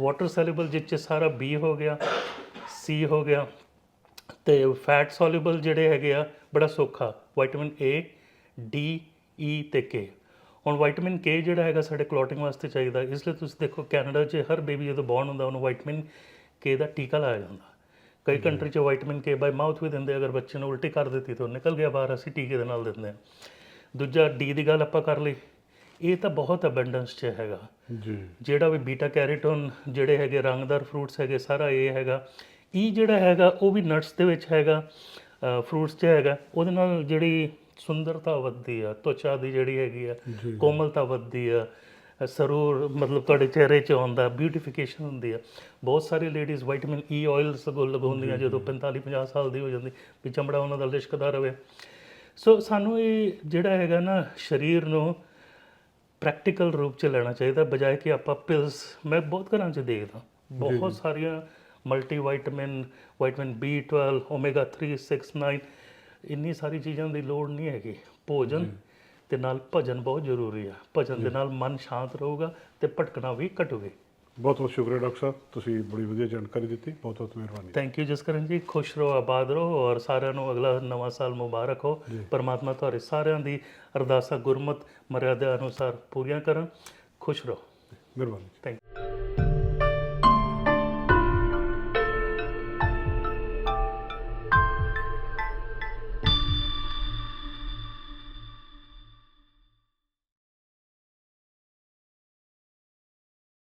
ਵਾਟਰ ਸੋਲੂਬਲ ਜਿਸ 'ਚ ਸਾਰਾ B ਹੋ ਗਿਆ C ਹੋ ਗਿਆ ਤੇ ਫੈਟ ਸੋਲੂਬਲ ਜਿਹੜੇ ਹੈਗੇ ਆ ਬੜਾ ਸੌਖਾ ਵਿਟਾਮਿਨ A D E ਤੇ K ਹੁਣ ਵਿਟਾਮਿਨ K ਜਿਹੜਾ ਹੈਗਾ ਸਾਡੇ ਕਲੋਟਿੰਗ ਵਾਸਤੇ ਚਾਹੀਦਾ ਇਸ ਲਈ ਤੁਸੀਂ ਦੇਖੋ ਕੈਨੇਡਾ 'ਚ ਹਰ ਬੇਬੀ ਜਦੋਂ ਬੌਰਨ ਹੁੰਦਾ ਉਹਨੂੰ ਵਿਟਾਮਿਨ K ਦਾ ਟੀਕਾ ਲਾਇਆ ਜਾਂਦਾ। ਕਈ ਕੰਟਰੀ 'ਚ ਵਿਟਾਮਿਨ K ਬਾਈ ਮਾਊਥ ਵੀ ਦਿੰਦੇ ਅਗਰ ਬੱਚੇ ਨੂੰ ਉਲਟੀ ਕਰ ਦਿੱਤੀ ਤਾਂ ਉਹ ਨਿਕਲ ਗਿਆ ਬਾਹਰ ਅਸੀਂ ਟੀਕੇ ਦੇ ਨਾਲ ਦਿੰਦੇ ਹਾਂ। ਦੂਜਾ D ਦੀ ਗੱਲ ਆਪਾਂ ਕਰ ਲਈ। ਇਹ ਤਾਂ ਬਹੁਤ ਅਬੰਡੈਂਸ 'ਚ ਹੈਗਾ। ਜੀ। ਜਿਹੜਾ ਵੀ ਬੀਟਾ ਕੈਰੋਟਨ ਜਿਹੜੇ ਹੈਗੇ ਰੰਗਦਾਰ ਫਰੂਟਸ ਹੈਗੇ ਸਾਰਾ ਇਹ ਹੈਗਾ। ਇਹ ਜਿਹੜਾ ਹੈਗਾ ਉਹ ਵੀ ਨਟਸ ਦੇ ਵਿੱਚ ਹੈਗਾ ਫਰੂਟਸ 'ਚ ਹੈਗਾ। ਉਹਦੇ ਨਾਲ ਜਿਹੜੀ ਸੁੰਦਰਤਾ ਵੱਧਦੀ ਆ ਤਵਚਾ ਦੀ ਜਿਹੜੀ ਹੈਗੀ ਆ। ਕੋਮਲਤਾ ਵੱਧਦੀ ਆ ਸਰੂਰ ਮਤਲਬ ਤੁਹਾਡੇ ਚਿਹਰੇ 'ਚ ਆਉਂਦਾ ਬਿਊਟੀਫਿਕੇਸ਼ਨ ਹੁੰਦੀ ਆ। ਬਹੁਤ ਸਾਰੀ ਲੇਡੀਜ਼ ਵਿਟਾਮਿਨ ਈ ਆਇਲ ਸਗੋਂ ਲਗਾਉਂਦੀਆਂ ਜਦੋਂ 45 50 ਸਾਲ ਦੀ ਹੋ ਜਾਂਦੀ ਵੀ ਚਮੜਾ ਉਹਨਾਂ ਦਾ ਲਿਸ਼ਕਦਾ ਰਵੇ। ਸੋ ਸਾਨੂੰ ਇਹ ਜਿਹੜਾ ਹੈਗਾ ਨਾ ਸਰੀਰ ਨੂੰ ਪ੍ਰੈਕਟੀਕਲ ਰੂਪ ਚ ਲੈਣਾ ਚਾਹੀਦਾ ਬਜਾਏ ਕਿ ਆਪਾਂ ਪਿਲਸ ਮੈਂ ਬਹੁਤ ਘਰਾਂ 'ਚ ਦੇਖਦਾ। ਬਹੁਤ ਸਾਰੀਆਂ multi vitamin vitamin B12 omega 3 6 9 ਇੰਨੀ ਸਾਰੀ ਚੀਜ਼ਾਂ ਦੀ ਲੋੜ ਨਹੀਂ ਹੈਗੀ। ਭੋਜਨ ਤੇ ਨਾਲ ਭਜਨ ਬਹੁਤ ਜ਼ਰੂਰੀ ਆ। ਭਜਨ ਦੇ ਨਾਲ ਮਨ ਸ਼ਾਂਤ ਰਹੂਗਾ ਤੇ ਭਟਕਣਾ ਵੀ ਘਟੂਗੇ। ਬਹੁਤ ਬਹੁਤ ਸ਼ੁਕਰੀਆ ਡਾਕਟਰ ਸਾਹਿਬ ਤੁਸੀਂ ਬੜੀ ਵਧੀਆ ਜਾਣਕਾਰੀ ਦਿੱਤੀ। ਬਹੁਤ ਬਹੁਤ ਮਿਹਰਬਾਨੀ। ਥੈਂਕ ਯੂ ਜਸਕਰਨ ਜੀ ਖੁਸ਼ ਰਹੋ ਆਬਾਦ ਰਹੋ ਔਰ ਸਾਰਿਆਂ ਨੂੰ ਅਗਲਾ ਨਵਾਂ ਸਾਲ ਮੁਬਾਰਕ ਹੋ। ਪਰਮਾਤਮਾ ਤੁਹਾਡੇ ਸਾਰਿਆਂ ਦੀ ਅਰਦਾਸਾਂ ਗੁਰਮਤ ਮਰਿਆਦਾ ਅਨੁਸਾਰ ਪੂਰੀਆਂ ਕਰਨ। ਖੁਸ਼ ਰਹੋ। ਮਿਹਰਬਾਨੀ ਥੈਂਕ ਯੂ